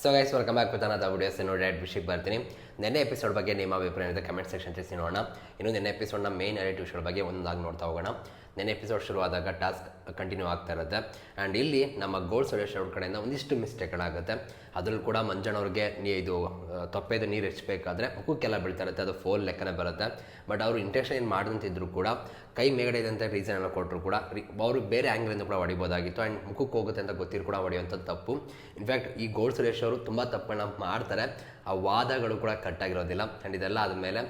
So guys welcome back with another videos ನೋಡಿ ರೆಡ್ ವಿಷಯಕ್ಕೆ ಬರ್ತೀನಿ ನೆನ್ನೆ ಎಪಿಸೋಡ್ ಬಗ್ಗೆ ನಿಮ್ಮ ಅಭಿಪ್ರಾಯದ ಕಮೆಂಟ್ ಸೆಕ್ಷನ್ ತಿಳಿಸಿ ನೋಡೋಣ. ಇನ್ನು ನೆನ್ನೆ ಎಪಿಸೋಡ್ನ ಮೇನ್ ಎರಡು ವಿಷಯಗಳ ಬಗ್ಗೆ ಒಂದಾಗಿ ನೋಡ್ತಾ ಹೋಗೋಣ. ನೆನ್ನೆ ಎಪಿಸೋಡ್ ಶುರುವಾದಾಗ ಟಾಸ್ಕ್ ಕಂಟಿನ್ಯೂ ಆಗ್ತಾ ಇರುತ್ತೆ. ಆ್ಯಂಡ್ ಇಲ್ಲಿ ನಮ್ಮ ಗೋಲ್ ಸುರೇಶ್ ಅವ್ರ ಕಡೆಯಿಂದ ಒಂದಿಷ್ಟು ಮಿಸ್ಟೇಕ್ಗಳಾಗುತ್ತೆ ಅದರಲ್ಲೂ ಕೂಡ ಮಂಜಣ್ಣವ್ರಿಗೆ ನೀ ಇದು ತೊಪ್ಪೆದು ನೀರು ಹೆಚ್ಚಬೇಕಾದ್ರೆ ಮುಖಕ್ಕೆಲ್ಲ ಬೀಳ್ತಾ ಇರುತ್ತೆ, ಅದು ಫೋಲ್ ಲೆಕ್ಕನೇ ಬರುತ್ತೆ. ಬಟ್ ಅವರು ಇಂಟೆಕ್ಷನ್ ಏನು ಮಾಡಿದಂತಿದ್ರು ಕೂಡ, ಕೈ ಮೇಗಡೆ ರೀಸನ್ ಎಲ್ಲ ಕೊಟ್ಟರು ಕೂಡ ಅವರು ಬೇರೆ ಆ್ಯಂಗ್ಲಿಂದ ಕೂಡ ಹೊಡಿಬೋದಾಗಿತ್ತು. ಆ್ಯಂಡ್ ಮುಖಕ್ಕೆ ಹೋಗುತ್ತೆ ಅಂತ ಗೊತ್ತಿರು ಕೂಡ ಹೊಡೆಯುವಂಥದ್ದು ತಪ್ಪು. ಇನ್ಫ್ಯಾಕ್ಟ್ ಈ ಗೋಲ್ ಸುರೇಶ್ ಅವರು ತುಂಬ ತಪ್ಪನ್ನು ಮಾಡ್ತಾರೆ. ಆ ವಾದಗಳು ಕೂಡ ಕಟ್ಟಾಗಿರೋದಿಲ್ಲ ಆ್ಯಂಡ್ ಇದೆಲ್ಲ ಆದಮೇಲೆ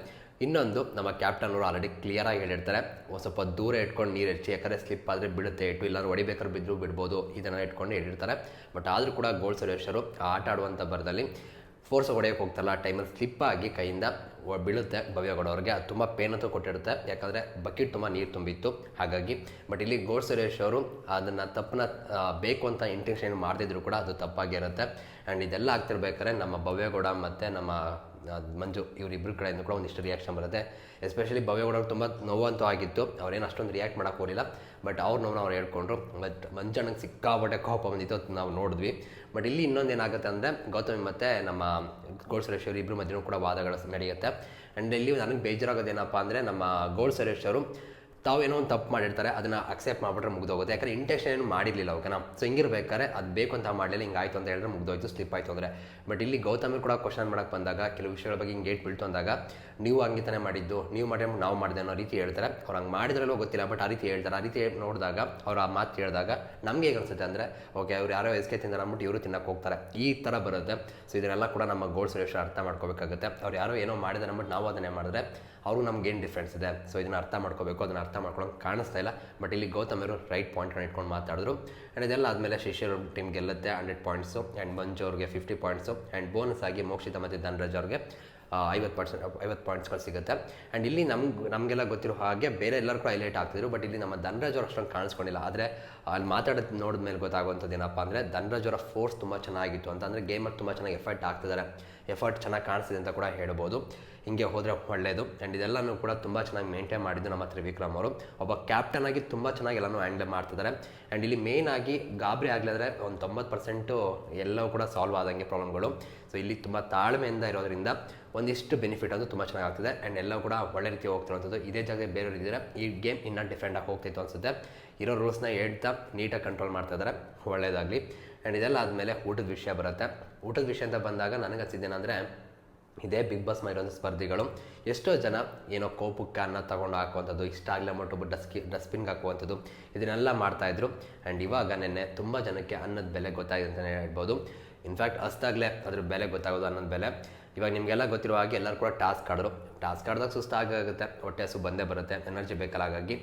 ಇನ್ನೊಂದು, ನಮ್ಮ ಕ್ಯಾಪ್ಟನ್ ಅವರು ಆಲ್ರೆಡಿ ಕ್ಲಿಯರಾಗಿ ಹೇಳಿರ್ತಾರೆ ಒಂದು ಸ್ವಲ್ಪ ದೂರ ಇಟ್ಕೊಂಡು ನೀರು ಹೆಚ್ಚಿ, ಯಾಕಂದರೆ ಸ್ಲಿಪ್ ಆದರೆ ಬಿಡುತ್ತೆ ಇಟ್ಟು ಇಲ್ಲಾದ್ರೂ ಹೊಡಿಬೇಕಾದ್ರೆ ಬಿದ್ದರೂ ಬಿಡ್ಬೋದು, ಇದನ್ನು ಇಟ್ಕೊಂಡು ಹೇಳಿರ್ತಾರೆ. ಬಟ್ ಆದರೂ ಕೂಡ ಗೋಲ್ ಸುರೇಶರು ಆಟ ಆಡುವಂಥ ಬರದಲ್ಲಿ ಫೋರ್ಸ್ ಹೊಡೆಯೋಕೆ ಹೋಗ್ತಾರಲ್ಲ ಆ ಟೈಮಲ್ಲಿ ಸ್ಲಿಪ್ ಆಗಿ ಕೈಯಿಂದ ಬೀಳುತ್ತೆ ಭವ್ಯಗೌಡ ಅವ್ರಿಗೆ. ಅದು ತುಂಬ ಪೇನ್ ಅಂತೂ ಕೊಟ್ಟಿರುತ್ತೆ, ಯಾಕಂದರೆ ಬಕೆಟ್ ತುಂಬ ನೀರು ತುಂಬಿತ್ತು, ಹಾಗಾಗಿ. ಬಟ್ ಇಲ್ಲಿ ಗೋಡ್ ಸುರೇಶ್ ಅವರು ಅದನ್ನು ತಪ್ಪನ್ನ ಬೇಕು ಅಂತ ಇಂಟೆನ್ಷನ್ ಮಾಡದಿದ್ರು ಕೂಡ ಅದು ತಪ್ಪಾಗಿರುತ್ತೆ. ಆ್ಯಂಡ್ ಇದೆಲ್ಲ ಆಗ್ತಿರ್ಬೇಕಾದ್ರೆ ನಮ್ಮ ಭವ್ಯಗೌಡ ಮತ್ತು ನಮ್ಮ ಮಂಜು ಇವರಿಬ್ಬರ ಕಡೆಯಿಂದ ಕೂಡ ಒಂದಿಷ್ಟು ರಿಯಾಕ್ಷನ್ ಬರುತ್ತೆ. ಎಸ್ಪೆಷಲಿ ಭವ್ಯಗೌಡ ಅವ್ರಿಗೆ ತುಂಬ ನೋವಂತೂ ಆಗಿತ್ತು. ಅವ್ರೇನು ಅಷ್ಟೊಂದು ರಿಯಾಕ್ಟ್ ಮಾಡೋಕೆ ಹೋಗಿಲ್ಲ ಬಟ್ ಅವ್ರ ನೋವನ್ನ ಅವ್ರು ಹೇಳ್ಕೊಂಡ್ರು. ಬಟ್ ಮಂಜಣ್ಣಗೆ ಸಿಕ್ಕಾಪಟ್ಟೆ ಕೋಪ ಬಂದಿತ್ತು ಅದು ನಾವು ನೋಡಿದ್ವಿ. ಬಟ್ ಇಲ್ಲಿ ಇನ್ನೊಂದು ಏನಾಗುತ್ತೆ ಅಂದರೆ, ಗೌತಮಿ ಮತ್ತು ನಮ್ಮ ಗೋಳ್ ಸುರೇಶ್ ಇಬ್ಬರು ಮಧ್ಯನೂ ಕೂಡ ವಾದಗಳು ನಡೆಯುತ್ತೆ. ಆ್ಯಂಡ್ ಇಲ್ಲಿ ನನಗೆ ಬೇಜಾರಾಗೋದೇನಪ್ಪ ಅಂದರೆ, ನಮ್ಮ ಗೋಲ್ಡ್ ಸುರೇಶ್ ತಾವು ಏನೋ ಒಂದು ತಪ್ಪು ಮಾಡಿರ್ತಾರೆ, ಅದನ್ನು ಅಕ್ಸೆಪ್ಟ್ ಮಾಡಿಬಿಟ್ರೆ ಮುಗ್ದೋಗುತ್ತೆ. ಯಾಕಂದ್ರೆ ಇಂಟೆನ್ಷನ್ ಏನು ಮಾಡಿರಲಿಲ್ಲ ಓಕೆನಾ? ಸೊ ಹಿಂಗಿರ್ಬೇಕಾದ್ರೆ ಅದು ಬೇಕು ಅಂತ ಮಾಡಲಿಲ್ಲ ಹಿಂಗಾಯ್ತು ಅಂತ ಹೇಳಿದ್ರೆ ಮುಗ್ದೋಯ್ತು ಸ್ಲಿಪ್ ಆಯ್ತು ಅಂದರೆ. ಬಟ್ ಇಲ್ಲಿ ಗೌತಮಿ ಕೂಡ ಕ್ವಶನ್ ಮಾಡೋಕೆ ಬಂದಾಗ, ಕೆಲವು ವಿಷಯಗಳ ಬಗ್ಗೆ ಹಿಂಗೆ ಗೇಟ್ ಬೀಳ್ತು ಅಂದಾಗ, ನೀವು ಹಂಗೆ ತಾನೇ ಮಾಡಿದ್ದು, ನೀವು ಮಾಡಿ ನಾವು ಮಾಡಿದೆ ಅನ್ನೋ ರೀತಿ ಹೇಳ್ತಾರೆ. ಅವ್ರು ಹಂಗೆ ಮಾಡಿದ್ರಲ್ಲೂ ಗೊತ್ತಿಲ್ಲ ಬಟ್ ಆ ರೀತಿ ಹೇಳ್ತಾರೆ. ಆ ರೀತಿ ನೋಡಿದಾಗ ಅವ್ರು ಆ ಮಾತು ಹೇಳಿದಾಗ ನಮಗೆ ಹೇಗೆ ಅನ್ಸುತ್ತೆ ಅಂದರೆ, ಓಕೆ, ಅವ್ರು ಯಾರೋ ಎಸ್ಕೆ ತಿಂದ ಅಂದ್ಬಿಟ್ಟು ಇವರು ತಿನ್ನಕ್ಕೆ ಹೋಗ್ತಾರೆ. ಈ ಥರ ಬರುತ್ತೆ. ಸೊ ಇದನ್ನೆಲ್ಲ ಕೂಡ ನಮ್ಮ ಗೋಲ್ಡ್ ಸುರೇಶ್ ಅರ್ಥ ಮಾಡ್ಕೋಬೇಕಾಗುತ್ತೆ. ಅವ್ರು ಯಾರೋ ಏನೋ ಮಾಡಿದಾರೆ ಅಂದ್ಬಿಟ್ಟು ನಾವು ಅದನ್ನೇ ಮಾಡಿದ್ರೆ ಅವ್ರು ನಮ್ಗೆ ಏನು ಡಿಫ್ರೆನ್ಸ್ ಇದೆ? ಸೊ ಇದನ್ನ ಅರ್ಥ ಮಾಡ್ಕೋಬೇಕು, ಅದನ್ನ ಅರ್ಥ ಮಾಡ್ಕೊಳಂಗೆ ಕಾಣಿಸ್ತಾ ಇಲ್ಲ. ಬಟ್ ಇಲ್ಲಿ ಗೌತಮರು ರೈಟ್ ಪಾಯಿಂಟ್ನ ಇಟ್ಕೊಂಡು ಮಾತಾಡಿದ್ರು. ಆ್ಯಂಡ್ ಇದೆಲ್ಲ ಆದಮೇಲೆ ಶಿಷ್ಯರ ಟೀಮ್ ಗೆಲ್ಲುತ್ತೆ ಹಂಡ್ರೆಡ್ ಪಾಯಿಂಟ್ಸು ಆ್ಯಂಡ್ ಮಂಜು ಅವ್ರಿಗೆ ಫಿಫ್ಟಿ ಪಾಯಿಂಟ್ಸು ಆ್ಯಂಡ್ ಬೋನಸ್ ಆಗಿ ಮೋಕ್ಷಿತ ಮತ್ತು ಧನರಾಜ್ ಅವ್ರಿಗೆ ಐವತ್ತು ಪರ್ಸೆಂಟ್ ಐವತ್ತು ಪಾಯಿಂಟ್ಸ್ಗಳು ಸಿಗುತ್ತೆ. ಆ್ಯಂಡ್ ಇಲ್ಲಿ ನಮ್ಗೆ ನಮಗೆಲ್ಲ ಗೊತ್ತಿರೋ ಹಾಗೆ ಬೇರೆ ಎಲ್ಲರೂ ಕೂಡ ಹೈಲೈಟ್ ಆಗ್ತಿದ್ರು. ಬಟ್ ಇಲ್ಲಿ ನಮ್ಮ ಧನರಾಜ್ ಅವ್ರು ಅಷ್ಟೊಂದು ಕಾಣಿಸ್ಕೊಂಡಿಲ್ಲ. ಆದರೆ ಅಲ್ಲಿ ಮಾತಾಡೋದು ನೋಡಿದ ಮೇಲೆ ಗೊತ್ತಾಗುವಂಥದ್ದು ಏನಪ್ಪ ಅಂದರೆ, ಧನರಾಜ್ ಅವರ ಫೋರ್ಸ್ ತುಂಬ ಚೆನ್ನಾಗಿತ್ತು ಅಂತ. ಅಂದರೆ ಗೇಮಲ್ಲಿ ತುಂಬ ಚೆನ್ನಾಗಿ ಎಫರ್ಟ್ ಆಗ್ತಿದ್ದಾರೆ ಎಫರ್ಟ್ ಚೆನ್ನಾಗಿ ಕಾಣಿಸ್ತಿದೆ ಅಂತ ಕೂಡ ಹೇಳ್ಬೋದು. ಹಿಂಗೆ ಹೋದರೆ ಒಳ್ಳೆಯದು ಆ್ಯಂಡ್ ಇದೆಲ್ಲನೂ ಕೂಡ ತುಂಬ ಚೆನ್ನಾಗಿ ಮೇಂಟೈನ್ ಮಾಡಿದ್ದು ನಮ್ಮ ತ್ರಿವಿಕ್ರಮ್ ಅವರು. ಒಬ್ಬ ಕ್ಯಾಪ್ಟನ್ ಆಗಿ ತುಂಬ ಚೆನ್ನಾಗಿ ಎಲ್ಲನೂ ಹ್ಯಾಂಡಲ್ ಮಾಡ್ತಿದ್ದಾರೆ ಆ್ಯಂಡ್ ಇಲ್ಲಿ ಮೇನ್ ಆಗಿ ಗಾಬರಿ ಆಗಲಿದ್ರೆ ಒಂದು ತೊಂಬತ್ತು ಪರ್ಸೆಂಟು ಎಲ್ಲವೂ ಕೂಡ ಸಾಲ್ವ್ ಆದಂಗೆ ಪ್ರಾಬ್ಲಮ್ಗಳು ಸೊ ಇಲ್ಲಿ ತುಂಬ ತಾಳ್ಮೆಯಿಂದ ಇರೋದ್ರಿಂದ ಒಂದಿಷ್ಟು ಬೆನಿಫಿಟ್ ಅಂತೂ ತುಂಬ ಚೆನ್ನಾಗಿ ಆಗ್ತಿದೆ. ಆ್ಯಂಡ್ ಎಲ್ಲ ಕೂಡ ಒಳ್ಳೆ ರೀತಿ ಹೋಗ್ತಿರೋಂಥದ್ದು. ಇದೇ ಜಾಗದಲ್ಲಿ ಬೇರೆಯವರಿದ್ದರೆ ಈ ಗೇಮ್ ಇನ್ನೂ ಆಗಿ ಹೋಗ್ತಿತ್ತು ಅನಿಸುತ್ತೆ. ಇರೋ ರೂಲ್ಸ್ನ ಹೇಳ್ತಾ ನೀಟಾಗಿ ಕಂಟ್ರೋಲ್ ಮಾಡ್ತಾ ಇದ್ದಾರೆ ಒಳ್ಳೆಯದಾಗಲಿ ಆ್ಯಂಡ್ ಇದೆಲ್ಲ ಆದಮೇಲೆ ಊಟದ ವಿಷಯ ಬರುತ್ತೆ. ಊಟದ ವಿಷಯ ಅಂತ ಬಂದಾಗ ನನಗೆ ಅನ್ಸಿದ್ದೇನೆಂದರೆ ಇದೇ ಬಿಗ್ ಬಾಸ್ ಮಾಡಿರೋಂಥ ಸ್ಪರ್ಧಿಗಳು. ಎಷ್ಟೋ ಜನ ಏನೋ ಕೋಪಕ್ಕೆ ಅನ್ನ ತೊಗೊಂಡು ಹಾಕುವಂಥದ್ದು, ಇಷ್ಟ ಆಗಲಿ ಮಟ್ಟು ಡಸ್ಕಿ, ಡಸ್ಟ್ಬಿನ್ಗೆ ಹಾಕುವಂಥದ್ದು, ಇದನ್ನೆಲ್ಲ ಮಾಡ್ತಾಯಿದ್ರು ಆ್ಯಂಡ್ ಇವಾಗ ನೆನ್ನೆ ತುಂಬ ಜನಕ್ಕೆ ಅನ್ನದ ಬೆಲೆ ಗೊತ್ತಾಗಿದೆ ಅಂತಲೇ ಹೇಳ್ಬೋದು. ಇನ್ಫ್ಯಾಕ್ಟ್ ಅಷ್ಟಾಗಲೇ ಅದ್ರ ಬೆಲೆ ಗೊತ್ತಾಗೋದು ಅನ್ನದ ಬೆಲೆ. ಇವಾಗ ನಿಮಗೆಲ್ಲ ಗೊತ್ತಿರೋ ಹಾಗೆ ಎಲ್ಲರೂ ಕೂಡ ಟಾಸ್ಕ್ ಆಡಿದ್ರು ಟಾಸ್ಕ್ ಆಡಿದಾಗ ಸುಸ್ತಾಗುತ್ತೆ ಹೊಟ್ಟೆ ಹಸು ಬಂದೇ ಬರುತ್ತೆ, ಎನರ್ಜಿ ಬೇಕಲ್ಲ ಹಾಗಾಗಿ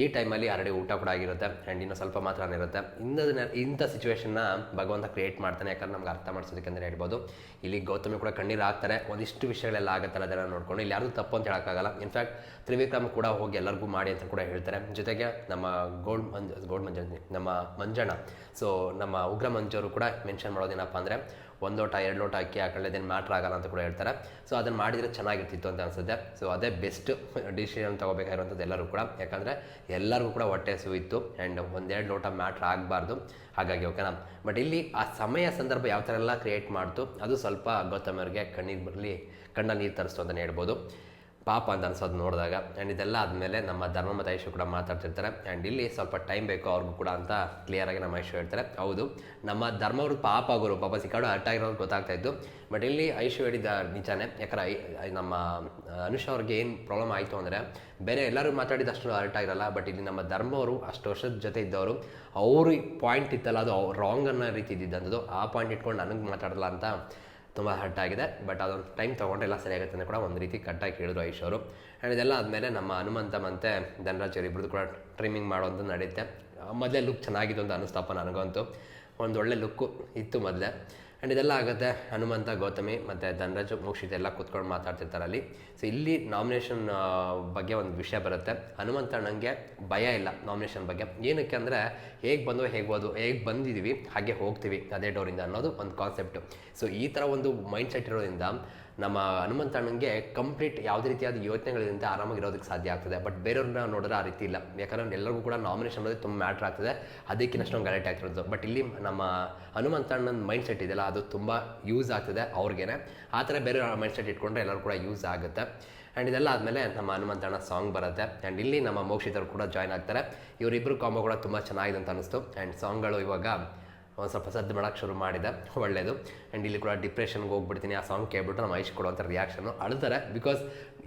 ಈ ಟೈಮಲ್ಲಿ ಆಲ್ರೆಡಿ ಊಟ ಕೂಡ ಆಗಿರುತ್ತೆ ಆ್ಯಂಡ್ ಇನ್ನೂ ಸ್ವಲ್ಪ ಮಾತ್ರ ಇರುತ್ತೆ. ಇನ್ನೊಂದು ಇಂಥ ಸಿಚುವೇಶನ್ನ ಭಗವಂತ ಕ್ರಿಯೇಟ್ ಮಾಡ್ತಾನೆ ಯಾಕಂದ್ರೆ ನಮ್ಗೆ ಅರ್ಥ ಮಾಡಿಸೋದಕ್ಕೆ ಹೇಳ್ಬೋದು. ಇಲ್ಲಿ ಗೌತಮಿ ಕೂಡ ಕಣ್ಣೀರು ಹಾಕ್ತಾರೆ, ಒಂದಿಷ್ಟು ವಿಷಯಗಳೆಲ್ಲ ಆಗುತ್ತಲ್ಲ ಅದೆಲ್ಲ ನೋಡ್ಕೊಂಡು. ಇಲ್ಲಿ ಯಾರು ತಪ್ಪು ಅಂತ ಹೇಳೋಕ್ಕಾಗಲ್ಲ. ಇನ್ಫ್ಯಾಕ್ಟ್ ತ್ರಿವಿಕ್ರಮ್ ಕೂಡ ಹೋಗಿ ಎಲ್ಲರಿಗೂ ಮಾಡಿ ಅಂತ ಕೂಡ ಹೇಳ್ತಾರೆ. ಜೊತೆಗೆ ನಮ್ಮ ಗೋಲ್ಡ್ ಮಂಜ್ ಗೋಲ್ಡ್ ಮಂಜ್, ನಮ್ಮ ಮಂಜಣ್ಣ. ಸೊ ನಮ್ಮ ಉಗ್ರ ಮಂಜವರು ಕೂಡ ಮೆನ್ಷನ್ ಮಾಡೋದೇನಪ್ಪ ಅಂದರೆ ಒಂದು ಲೋಟ, ಎರಡು ಲೋಟ ಅಕ್ಕಿ ಹಾಕೊಳ್ಳಿ ಅದೇನು ಮ್ಯಾಟ್ರ್ ಆಗಲ್ಲ ಅಂತ ಕೂಡ ಹೇಳ್ತಾರೆ. ಸೊ ಅದನ್ನು ಮಾಡಿದರೆ ಚೆನ್ನಾಗಿರ್ತಿತ್ತು ಅಂತ ಅನ್ಸುತ್ತೆ. ಸೊ ಅದೇ ಬೆಸ್ಟ್ ಡಿಸಿಷನ್ ತೊಗೋಬೇಕಾಗಿರುವಂಥದ್ದು ಎಲ್ಲರೂ ಕೂಡ. ಯಾಕಂದರೆ ಎಲ್ಲರಿಗೂ ಕೂಡ ಹೊಟ್ಟೆ ಇತ್ತು ಆ್ಯಂಡ್ ಒಂದೆರಡು ಲೋಟ ಮ್ಯಾಟ್ರ್ ಆಗಬಾರ್ದು. ಹಾಗಾಗಿ ಓಕೆನಾ ಬಟ್ ಇಲ್ಲಿ ಆ ಸಮಯ ಸಂದರ್ಭ ಯಾವ ಥರ ಎಲ್ಲ ಕ್ರಿಯೇಟ್ ಮಾಡ್ತು, ಅದು ಸ್ವಲ್ಪ ಗೌತಮರಿಗೆ ಕಣ್ಣೀರು ಬರಲಿ ಕಣ್ಣ ನೀರು ತರಿಸ್ತು ಅಂತಲೇ ಹೇಳ್ಬೋದು. ಪಾಪ ಅಂತ ಅನ್ಸೋದು ನೋಡಿದಾಗ ಆ್ಯಂಡ್ ಇದೆಲ್ಲ ಆದಮೇಲೆ ನಮ್ಮ ಧರ್ಮ ಮತ್ತು ಐಶು ಕೂಡ ಮಾತಾಡ್ತಿರ್ತಾರೆ. ಆ್ಯಂಡ್ ಇಲ್ಲಿ ಸ್ವಲ್ಪ ಟೈಮ್ ಬೇಕು ಅವ್ರಿಗೂ ಕೂಡ ಅಂತ ಕ್ಲಿಯರಾಗಿ ನಮ್ಮ ಐಶು ಹೇಳ್ತಾರೆ. ಹೌದು, ನಮ್ಮ ಧರ್ಮವ್ರು ಪಾಪ ಆಗೋರು ಪಾಪ ಸಿಕ್ಕಾಡು ಹರ್ಟ್ ಆಗಿರೋದು ಗೊತ್ತಾಗ್ತಾ ಇತ್ತು. ಬಟ್ ಇಲ್ಲಿ ಐಶು ಹೇಳಿದ ನಿಜಾನೆ, ಯಾಕಂದ್ರೆ ನಮ್ಮ ಅನುಷ್ ಅವ್ರಿಗೆ ಏನು ಪ್ರಾಬ್ಲಮ್ ಆಯಿತು ಅಂದರೆ, ಬೇರೆ ಎಲ್ಲರೂ ಮಾತಾಡಿದ ಅಷ್ಟು ಹರ್ಟ್ ಆಗಿರಲ್ಲ ಬಟ್ ಇಲ್ಲಿ ನಮ್ಮ ಧರ್ಮವರು ಅಷ್ಟು ವರ್ಷದ ಜೊತೆ ಇದ್ದವರು, ಅವರು ಪಾಯಿಂಟ್ ಇತ್ತಲ್ಲ, ಅದು ರಾಂಗ್ ಅನ್ನೋ ರೀತಿ ಇದ್ದಿದ್ದಂಥದ್ದು ಆ ಪಾಯಿಂಟ್ ಇಟ್ಕೊಂಡು ನನಗೆ ಮಾತಾಡಲ್ಲ ಅಂತ ತುಂಬ ಹರ್ಟ್ ಆಗಿದೆ ಬಟ್ ಅದೊಂದು ಟೈಮ್ ತೊಗೊಂಡ್ರೆ ಎಲ್ಲ ಸರಿಯಾಗುತ್ತೆ ಅಂತ ಕೂಡ ಒಂದು ರೀತಿ ಕಟ್ಟಾಗಿ ಹೇಳಿದ್ರು ಐಶ್ ಅವರು. ಆ್ಯಂಡ್ ಇದೆಲ್ಲ ಆದಮೇಲೆ ನಮ್ಮ ಹನುಮಂತ ಮತ್ತು ಧನರಾಜ್ ಇಬ್ಬರದ್ದು ಕೂಡ ಟ್ರಿಮ್ಮಿಂಗ್ ಮಾಡೋದು ನಡೆಯುತ್ತೆ ಮೊದಲೇ ಲುಕ್ ಚೆನ್ನಾಗಿತ್ತು ಅಂತ ಅನ್ನಿಸ್ತಪ್ಪ ನನಗಂತೂ. ಒಂದು ಒಳ್ಳೆ ಲುಕ್ಕು ಇತ್ತು ಮೊದಲೇ. ಆ್ಯಂಡ್ ಇದೆಲ್ಲ ಆಗುತ್ತೆ ಹನುಮಂತ, ಗೌತಮಿ ಮತ್ತು ಧನರಾಜ್ ಮೋಕ್ಷಿತ್ ಎಲ್ಲ ಕೂತ್ಕೊಂಡು ಮಾತಾಡ್ತಿರ್ತಾರೆ ಅಲ್ಲಿ. ಸೊ ಇಲ್ಲಿ ನಾಮಿನೇಷನ್ ಬಗ್ಗೆ ಒಂದು ವಿಷಯ ಬರುತ್ತೆ. ಹನುಮಂತ ನನಗೆ ಭಯ ಇಲ್ಲ ನಾಮಿನೇಷನ್ ಬಗ್ಗೆ. ಏನಕ್ಕೆ ಅಂದರೆ ಹೇಗೆ ಬಂದೋ ಹೇಗೆ ಹೋದು ಹೇಗೆ ಬಂದಿದ್ದೀವಿ ಹಾಗೆ ಹೋಗ್ತೀವಿ ಅದೇ ಡೋರಿಂದ ಅನ್ನೋದು ಒಂದು ಕಾನ್ಸೆಪ್ಟು ಸೊ ಈ ಥರ ಒಂದು ಮೈಂಡ್ ಸೆಟ್ ಇರೋದ್ರಿಂದ ನಮ್ಮ ಹನುಮಂತಣ್ಣನಿಗೆ ಕಂಪ್ಲೀಟ್ ಯಾವುದೇ ರೀತಿಯಾದ ಯೋಚನೆಗಳಿಂದ ಆರಾಮಾಗಿರೋದಕ್ಕೆ ಸಾಧ್ಯ ಆಗ್ತದೆ. ಬಟ್ ಬೇರೆಯವ್ರನ್ನ ನೋಡಿದ್ರೆ ಆ ರೀತಿ ಇಲ್ಲ. ಯಾಕಂದ್ರೆ ಎಲ್ಲರಿಗೂ ಕೂಡ ನಾಮಿನೇಷನ್ ಅನ್ನೋದು ತುಂಬ ಮ್ಯಾಟ್ರ್ ಆಗ್ತದೆ. ಅದಕ್ಕಿಂತ ಅಷ್ಟೊಂದು ಗಲಾಟೆ ಆಗ್ತಿರೋದು. ಬಟ್ ಇಲ್ಲಿ ನಮ್ಮ ಹನುಮಂತಣ್ಣನ ಮೈಂಡ್ ಸೆಟ್ ಇದೆಯಲ್ಲ, ಅದು ತುಂಬ ಯೂಸ್ ಆಗ್ತದೆ ಅವ್ರಿಗೇನೆ. ಆ ಥರ ಬೇರೆ ಮೈಂಡ್ ಸೆಟ್ ಇಟ್ಕೊಂಡ್ರೆ ಎಲ್ಲರೂ ಕೂಡ ಯೂಸ್ ಆಗುತ್ತೆ. ಆ್ಯಂಡ್ ಇದೆಲ್ಲ ಆದಮೇಲೆ ನಮ್ಮ ಹನುಮಂತಣ್ಣ ಸಾಂಗ್ ಬರುತ್ತೆ. ಆ್ಯಂಡ್ ಇಲ್ಲಿ ನಮ್ಮ ಮೋಕ್ಷಿತರು ಕೂಡ ಜಾಯ್ನ್ ಆಗ್ತಾರೆ. ಇವರಿಬ್ಬರು ಕಾಂಬೋ ಕೂಡ ತುಂಬ ಚೆನ್ನಾಗಿದೆ ಅಂತ ಅನಿಸ್ತು ಆ್ಯಂಡ್ ಸಾಂಗ್ಗಳು ಇವಾಗ ಒಂದು ಸ್ವಲ್ಪ ಸದ್ದು ಮಾಡೋಕ್ಕೆ ಶುರು ಮಾಡಿದೆ. ಒಳ್ಳೆಯದು ಆ್ಯಂಡ್ ಇಲ್ಲಿ ಕೂಡ ಡಿಪ್ರೆಷನ್ಗೆ ಹೋಗ್ಬಿಡ್ತೀನಿ. ಆ ಸಾಂಗ್ ಕೇಳ್ಬಿಟ್ಟು ನಮ್ಮ ಐಶ್ ಕೊಡುವಂಥ ರಿಯಾಕ್ಷನು ಅಳ್ತಾರೆ. ಬಿಕಾಸ್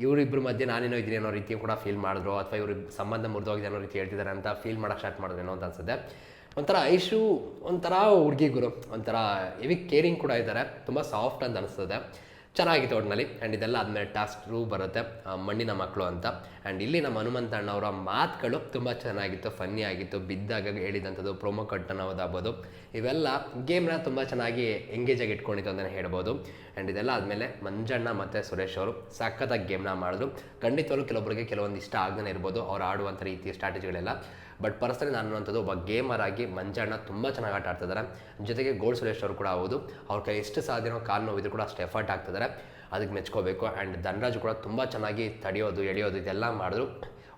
ಇವರಿಬ್ಬರ ಮಧ್ಯೆ ನಾನೇನೋ ಇದ್ದೀನಿ ಅನ್ನೋ ರೀತಿ ಕೂಡ ಫೀಲ್ ಮಾಡಿದ್ರು. ಅಥವಾ ಇವ್ರಿಗೆ ಸಂಬಂಧ ಮುರಿದೋಗಿದೆ ಅನ್ನೋ ರೀತಿ ಹೇಳ್ತಿದ್ದಾರೆ ಅಂತ ಫೀಲ್ ಮಾಡೋಕ್ಕೆ ಸ್ಟಾರ್ಟ್ ಮಾಡಿದ್ರೇನೋ ಅಂತ ಅನ್ಸುತ್ತೆ. ಒಂಥರ ಐಶು ಒಂಥರ ಹುಡುಗಿ ಗುರು ಒಂಥರ ಹೆವಿ ಕೇರಿಂಗ್ ಕೂಡ ಇದ್ದಾರೆ. ತುಂಬ ಸಾಫ್ಟ್ ಅಂತ ಅನಿಸ್ತದೆ ಚೆನ್ನಾಗಿತ್ತು ಒಟ್ಟಿನಲ್ಲಿ ಆ್ಯಂಡ್ ಇದೆಲ್ಲ ಆದಮೇಲೆ ಟಾಸ್ಕ್ ರೂ ಬರುತ್ತೆ. ಮಣ್ಣಿನ ಮಕ್ಕಳು ಅಂತ. ಆ್ಯಂಡ್ ಇಲ್ಲಿ ನಮ್ಮ ಅಣ್ಣವರ ಮಾತುಗಳು ತುಂಬ ಚೆನ್ನಾಗಿತ್ತು ಫನ್ನಿ ಆಗಿತ್ತು, ಬಿದ್ದಾಗ ಹೇಳಿದಂಥದ್ದು ಪ್ರೊಮೋ ಕಟ್ ಅನ್ನೋದಾಗ್ಬೋದು ಇವೆಲ್ಲ ಗೇಮ್ನ ತುಂಬ ಚೆನ್ನಾಗಿ ಎಂಗೇಜ್ ಆಗಿ ಇಟ್ಕೊಂಡಿತ್ತು ಅಂತಲೇ ಹೇಳ್ಬೋದು. ಆ್ಯಂಡ್ ಇದೆಲ್ಲ ಆದಮೇಲೆ ಮಂಜಣ್ಣ ಮತ್ತು ಸುರೇಶ್ ಅವರು ಸಖತ್ತಾಗಿ ಗೇಮ್ನ ಮಾಡಿದ್ರು. ಖಂಡಿತವಾಗ್ಲೂ ಕೆಲವೊಬ್ಬರಿಗೆ ಕೆಲವೊಂದು ಇಷ್ಟ ಆಗದೇ ಇರ್ಬೋದು. ಅವ್ರು ಆಡುವಂಥ ರೀತಿಯ ಸ್ಟ್ರಾಟಜಿಗಳೆಲ್ಲ ಬಟ್ ಪರ್ಸನಲಿ ನಾನು ಅನ್ನೋಂಥದ್ದು ಒಬ್ಬ ಗೇಮರ್ ಆಗಿ ಮಂಜಣ್ಣ ತುಂಬ ಚೆನ್ನಾಗಿ ಆಟ ಆಡ್ತಿದ್ದಾರೆ ಜೊತೆಗೆ ಗೋಲ್ಡ್ ಸುರೇಶ್ ಅವರು ಕೂಡ ಹೌದು. ಅವ್ರ ಕೈ ಎಷ್ಟು ಸಾಧ್ಯನೋ ಕಾಲು ನೋವಿದ್ರು ಕೂಡ ಅಷ್ಟು ಎಫರ್ಟ್ ಆಗ್ತಿದ್ದಾರೆ ಅದಕ್ಕೆ ಮೆಚ್ಕೋಬೇಕು. ಆ್ಯಂಡ್ ಧನರಾಜು ಕೂಡ ತುಂಬ ಚೆನ್ನಾಗಿ ತಡೆಯೋದು, ಎಳೆಯೋದು ಇದೆಲ್ಲ ಮಾಡಿದ್ರು.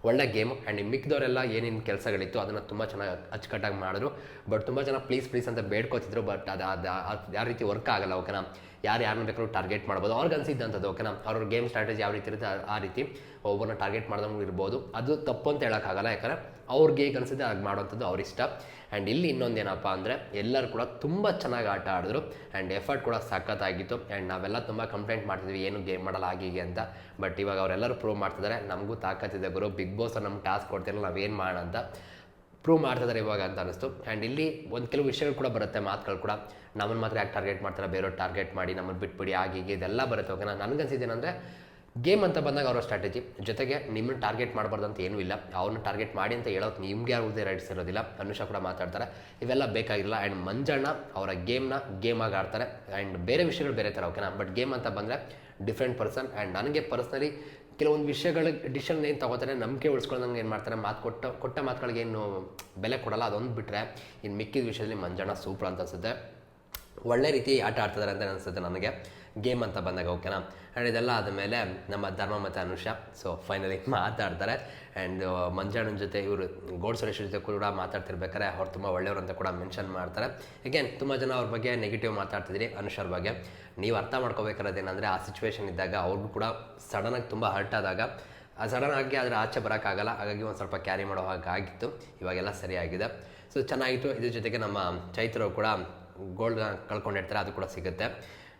ಒಳ್ಳೆ ಗೇಮ್ ಆ್ಯಂಡ್ ಮಿಕ್ಕಿದವರೆಲ್ಲ ಏನೇನು ಕೆಲಸಗಳಿತ್ತು ಅದನ್ನು ತುಂಬ ಚೆನ್ನಾಗಿ ಅಚ್ಚುಕಟ್ಟಾಗಿ ಮಾಡಿದ್ರು. ಬಟ್ ತುಂಬ ಜನ ಪ್ಲೀಸ್ ಪ್ಲೀಸ್ ಅಂತ ಬೇಡ್ಕೋತಿದ್ರು. ಬಟ್ ಅದು ಅದು ಯಾವ ರೀತಿ ವರ್ಕ್ ಆಗಲ್ಲ ಓಕೆನಾ ಯಾರು ಯಾರನ್ನ ಬೇಕಾದ್ರೂ ಟಾರ್ಗೆಟ್ ಮಾಡ್ಬೋದು. ಅವ್ರಿಗೆ ಅನಿಸಿದ್ದಂಥದ್ದು ಓಕೆನಾ ಅವ್ರ ಗೇಮ್ ಸ್ಟ್ರಾಟಜಿ ಯಾವ ರೀತಿ ಇರುತ್ತೆ ಆ- ರೀತಿ ಒಬ್ಬರನ್ನ ಟಾರ್ಗೆಟ್ ಮಾಡ್ದಂಗೆ ಇರ್ಬೋದು. ಅದು ತಪ್ಪು ಅಂತ ಹೇಳೋಕ್ಕಾಗಲ್ಲ ಯಾಕಂದರೆ ಅವ್ರಿಗೆ ಹೇಗೆ ಅನಿಸುತ್ತೆ ಹಾಗೆ ಮಾಡೋವಂಥದ್ದು ಅವ್ರ ಇಷ್ಟ. ಆ್ಯಂಡ್ ಇಲ್ಲಿ ಇನ್ನೊಂದೇನಪ್ಪ ಅಂದರೆ, ಎಲ್ಲರೂ ಕೂಡ ತುಂಬ ಚೆನ್ನಾಗಿ ಆಟ ಆಡಿದ್ರು. ಆ್ಯಂಡ್ ಎಫರ್ಟ್ ಕೂಡ ಸಖತ್ತಾಗಿತ್ತು. ಆ್ಯಂಡ್ ನಾವೆಲ್ಲ ತುಂಬ ಕಂಪ್ಲೇಂಟ್ ಮಾಡ್ತಿದ್ವಿ, ಏನು ಗೇಮ್ ಮಾಡಲ್ಲ ಹಾಗೀಗೆ ಹೀಗೆ ಅಂತ. ಬಟ್ ಇವಾಗ ಅವರೆಲ್ಲರೂ ಪ್ರೂವ್ ಮಾಡ್ತಿದ್ದಾರೆ ನಮಗೂ ತಾಕತ್ತಿದೆ ಗುರು. ಬಿಗ್ ಬಾಸ್ ನಮ್ಗೆ ಟಾಸ್ಕ್ ಕೊಡ್ತಿರಲ್ಲ ನಾವೇನು ಮಾಡೋಣ ಅಂತ. ಪ್ರೂವ್ ಮಾಡ್ತಿದ್ದಾರೆ ಇವಾಗ ಅಂತ ಅನಿಸ್ತು ಆ್ಯಂಡ್ ಇಲ್ಲಿ ಒಂದು ಕೆಲವು ವಿಷಯಗಳು ಕೂಡ ಬರುತ್ತೆ, ಮಾತುಗಳು ಕೂಡ. ನಮ್ಮನ್ನು ಮಾತ್ರ ಯಾಕೆ ಟಾರ್ಗೆಟ್ ಮಾಡ್ತಾರೆ ಬೇರೆಯವ್ರು ಟಾರ್ಗೆಟ್ ಮಾಡಿ ನಮ್ಮನ್ನು ಬಿಟ್ಬಿಡಿ ಆಗಿ ಇದೆಲ್ಲ ಬರುತ್ತೆ. ಓಕೆನಾ ನನಗನ್ಸಿದ್ದೇನೆಂದರೆ ಗೇಮ್ ಅಂತ ಬಂದಾಗ ಅವರ ಸ್ಟ್ರಾಟಜಿ ಜೊತೆಗೆ ನಿಮ್ಮನ್ನು ಟಾರ್ಗೆಟ್ ಮಾಡಬಾರ್ದು ಅಂತ ಏನೂ ಇಲ್ಲ. ಅವ್ರನ್ನ ಟಾರ್ಗೆಟ್ ಮಾಡಿ ಅಂತ ಹೇಳೋದು ನಿಮ್ಗೆ ಯಾವುದೇ ರೈಟ್ಸ್ ಇರೋದಿಲ್ಲ. ಅನುಷಾ ಕೂಡ ಮಾತಾಡ್ತಾರೆ. ಇವೆಲ್ಲ ಬೇಕಾಗಿಲ್ಲ ಆ್ಯಂಡ್ ಮಂಜಣ್ಣ ಅವರ ಗೇಮ್ನ ಆಗಿ ಆಡ್ತಾರೆ. ಆ್ಯಂಡ್ ಬೇರೆ ವಿಷಯಗಳು ಬೇರೆ ಥರ ಓಕೆನಾ ಬಟ್ ಗೇಮ್ ಅಂತ ಬಂದರೆ ಡಿಫ್ರೆಂಟ್ ಪರ್ಸನ್ ಆ್ಯಂಡ್ ನನಗೆ ಪರ್ಸ್ನಲಿ ಕೆಲವೊಂದು ವಿಷಯಗಳ ಡಿಸಿಷನ್ ಏನು ತಗೋತಾರೆ, ನಂಬಿಕೆ ಉಳಿಸ್ಕೊಳ್ಳೋದಂಗೆ ಏನು ಮಾಡ್ತಾರೆ, ಮಾತು ಕೊಟ್ಟ ಕೊಟ್ಟ ಮಾತುಗಳಿಗೆ ಏನು ಬೆಲೆ ಕೊಡಲ್ಲ, ಅದೊಂದು ಬಿಟ್ಟರೆ ಇನ್ನು ಮಿಕ್ಕಿದ ವಿಷಯದಲ್ಲಿ ಮಂಜಣ್ಣ ಸೂಪರ್ ಅಂತ ಅನ್ಸುತ್ತೆ. ಒಳ್ಳೆ ರೀತಿ ಆಟ ಆಡ್ತಿದ್ದಾರೆ ಅಂತ ಅನಿಸುತ್ತೆ ನನಗೆ. ಗೇಮ್ ಅಂತ ಬಂದಾಗ ಓಕೆನಾ ಆ್ಯಂಡ್ ಇದೆಲ್ಲ ಆದಮೇಲೆ ನಮ್ಮ ಧರ್ಮ ಮತ್ತು ಅನುಷ ಸೊ ಫೈನಲಿ ಮಾತಾಡ್ತಾರೆ. ಆ್ಯಂಡ್ ಮಂಜಾಣನ ಜೊತೆ ಇವರು ಗೋಡ್ ಜೊತೆ ಕೂಡ ಮಾತಾಡ್ತಿರ್ಬೇಕಾರೆ ಅವ್ರು ತುಂಬ ಒಳ್ಳೆಯವರು ಅಂತ ಕೂಡ ಮೆನ್ಷನ್ ಮಾಡ್ತಾರೆ. ಅಗೇನ್ ತುಂಬ ಜನ ಅವ್ರ ಬಗ್ಗೆ ನೆಗೆಟಿವ್ ಮಾತಾಡ್ತಿದ್ದೀರಿ ಅನುಷರ್ ಬಗ್ಗೆ. ನೀವು ಅರ್ಥ ಏನಂದರೆ, ಆ ಸಿಚುವೇಶನ್ ಇದ್ದಾಗ ಅವ್ರಿಗೂ ಕೂಡ ಸಡನ್ನಾಗಿ ತುಂಬ ಹರ್ಟ್ ಆದಾಗ ಸಡನ್ ಆಗಿ ಅದರ ಆಚೆ ಬರೋಕ್ಕಾಗಲ್ಲ. ಹಾಗಾಗಿ ಒಂದು ಸ್ವಲ್ಪ ಕ್ಯಾರಿ ಮಾಡೋ ಹಾಗಾಗಿತ್ತು. ಇವಾಗೆಲ್ಲ ಸರಿಯಾಗಿದೆ. ಸೊ ಚೆನ್ನಾಗಿತ್ತು. ಇದ್ರ ಜೊತೆಗೆ ನಮ್ಮ ಚೈತ್ರವು ಕೂಡ ಗೋಲ್ಡ್ ಕಳ್ಕೊಂಡಿರ್ತಾರೆ ಅದು ಕೂಡ ಸಿಗುತ್ತೆ.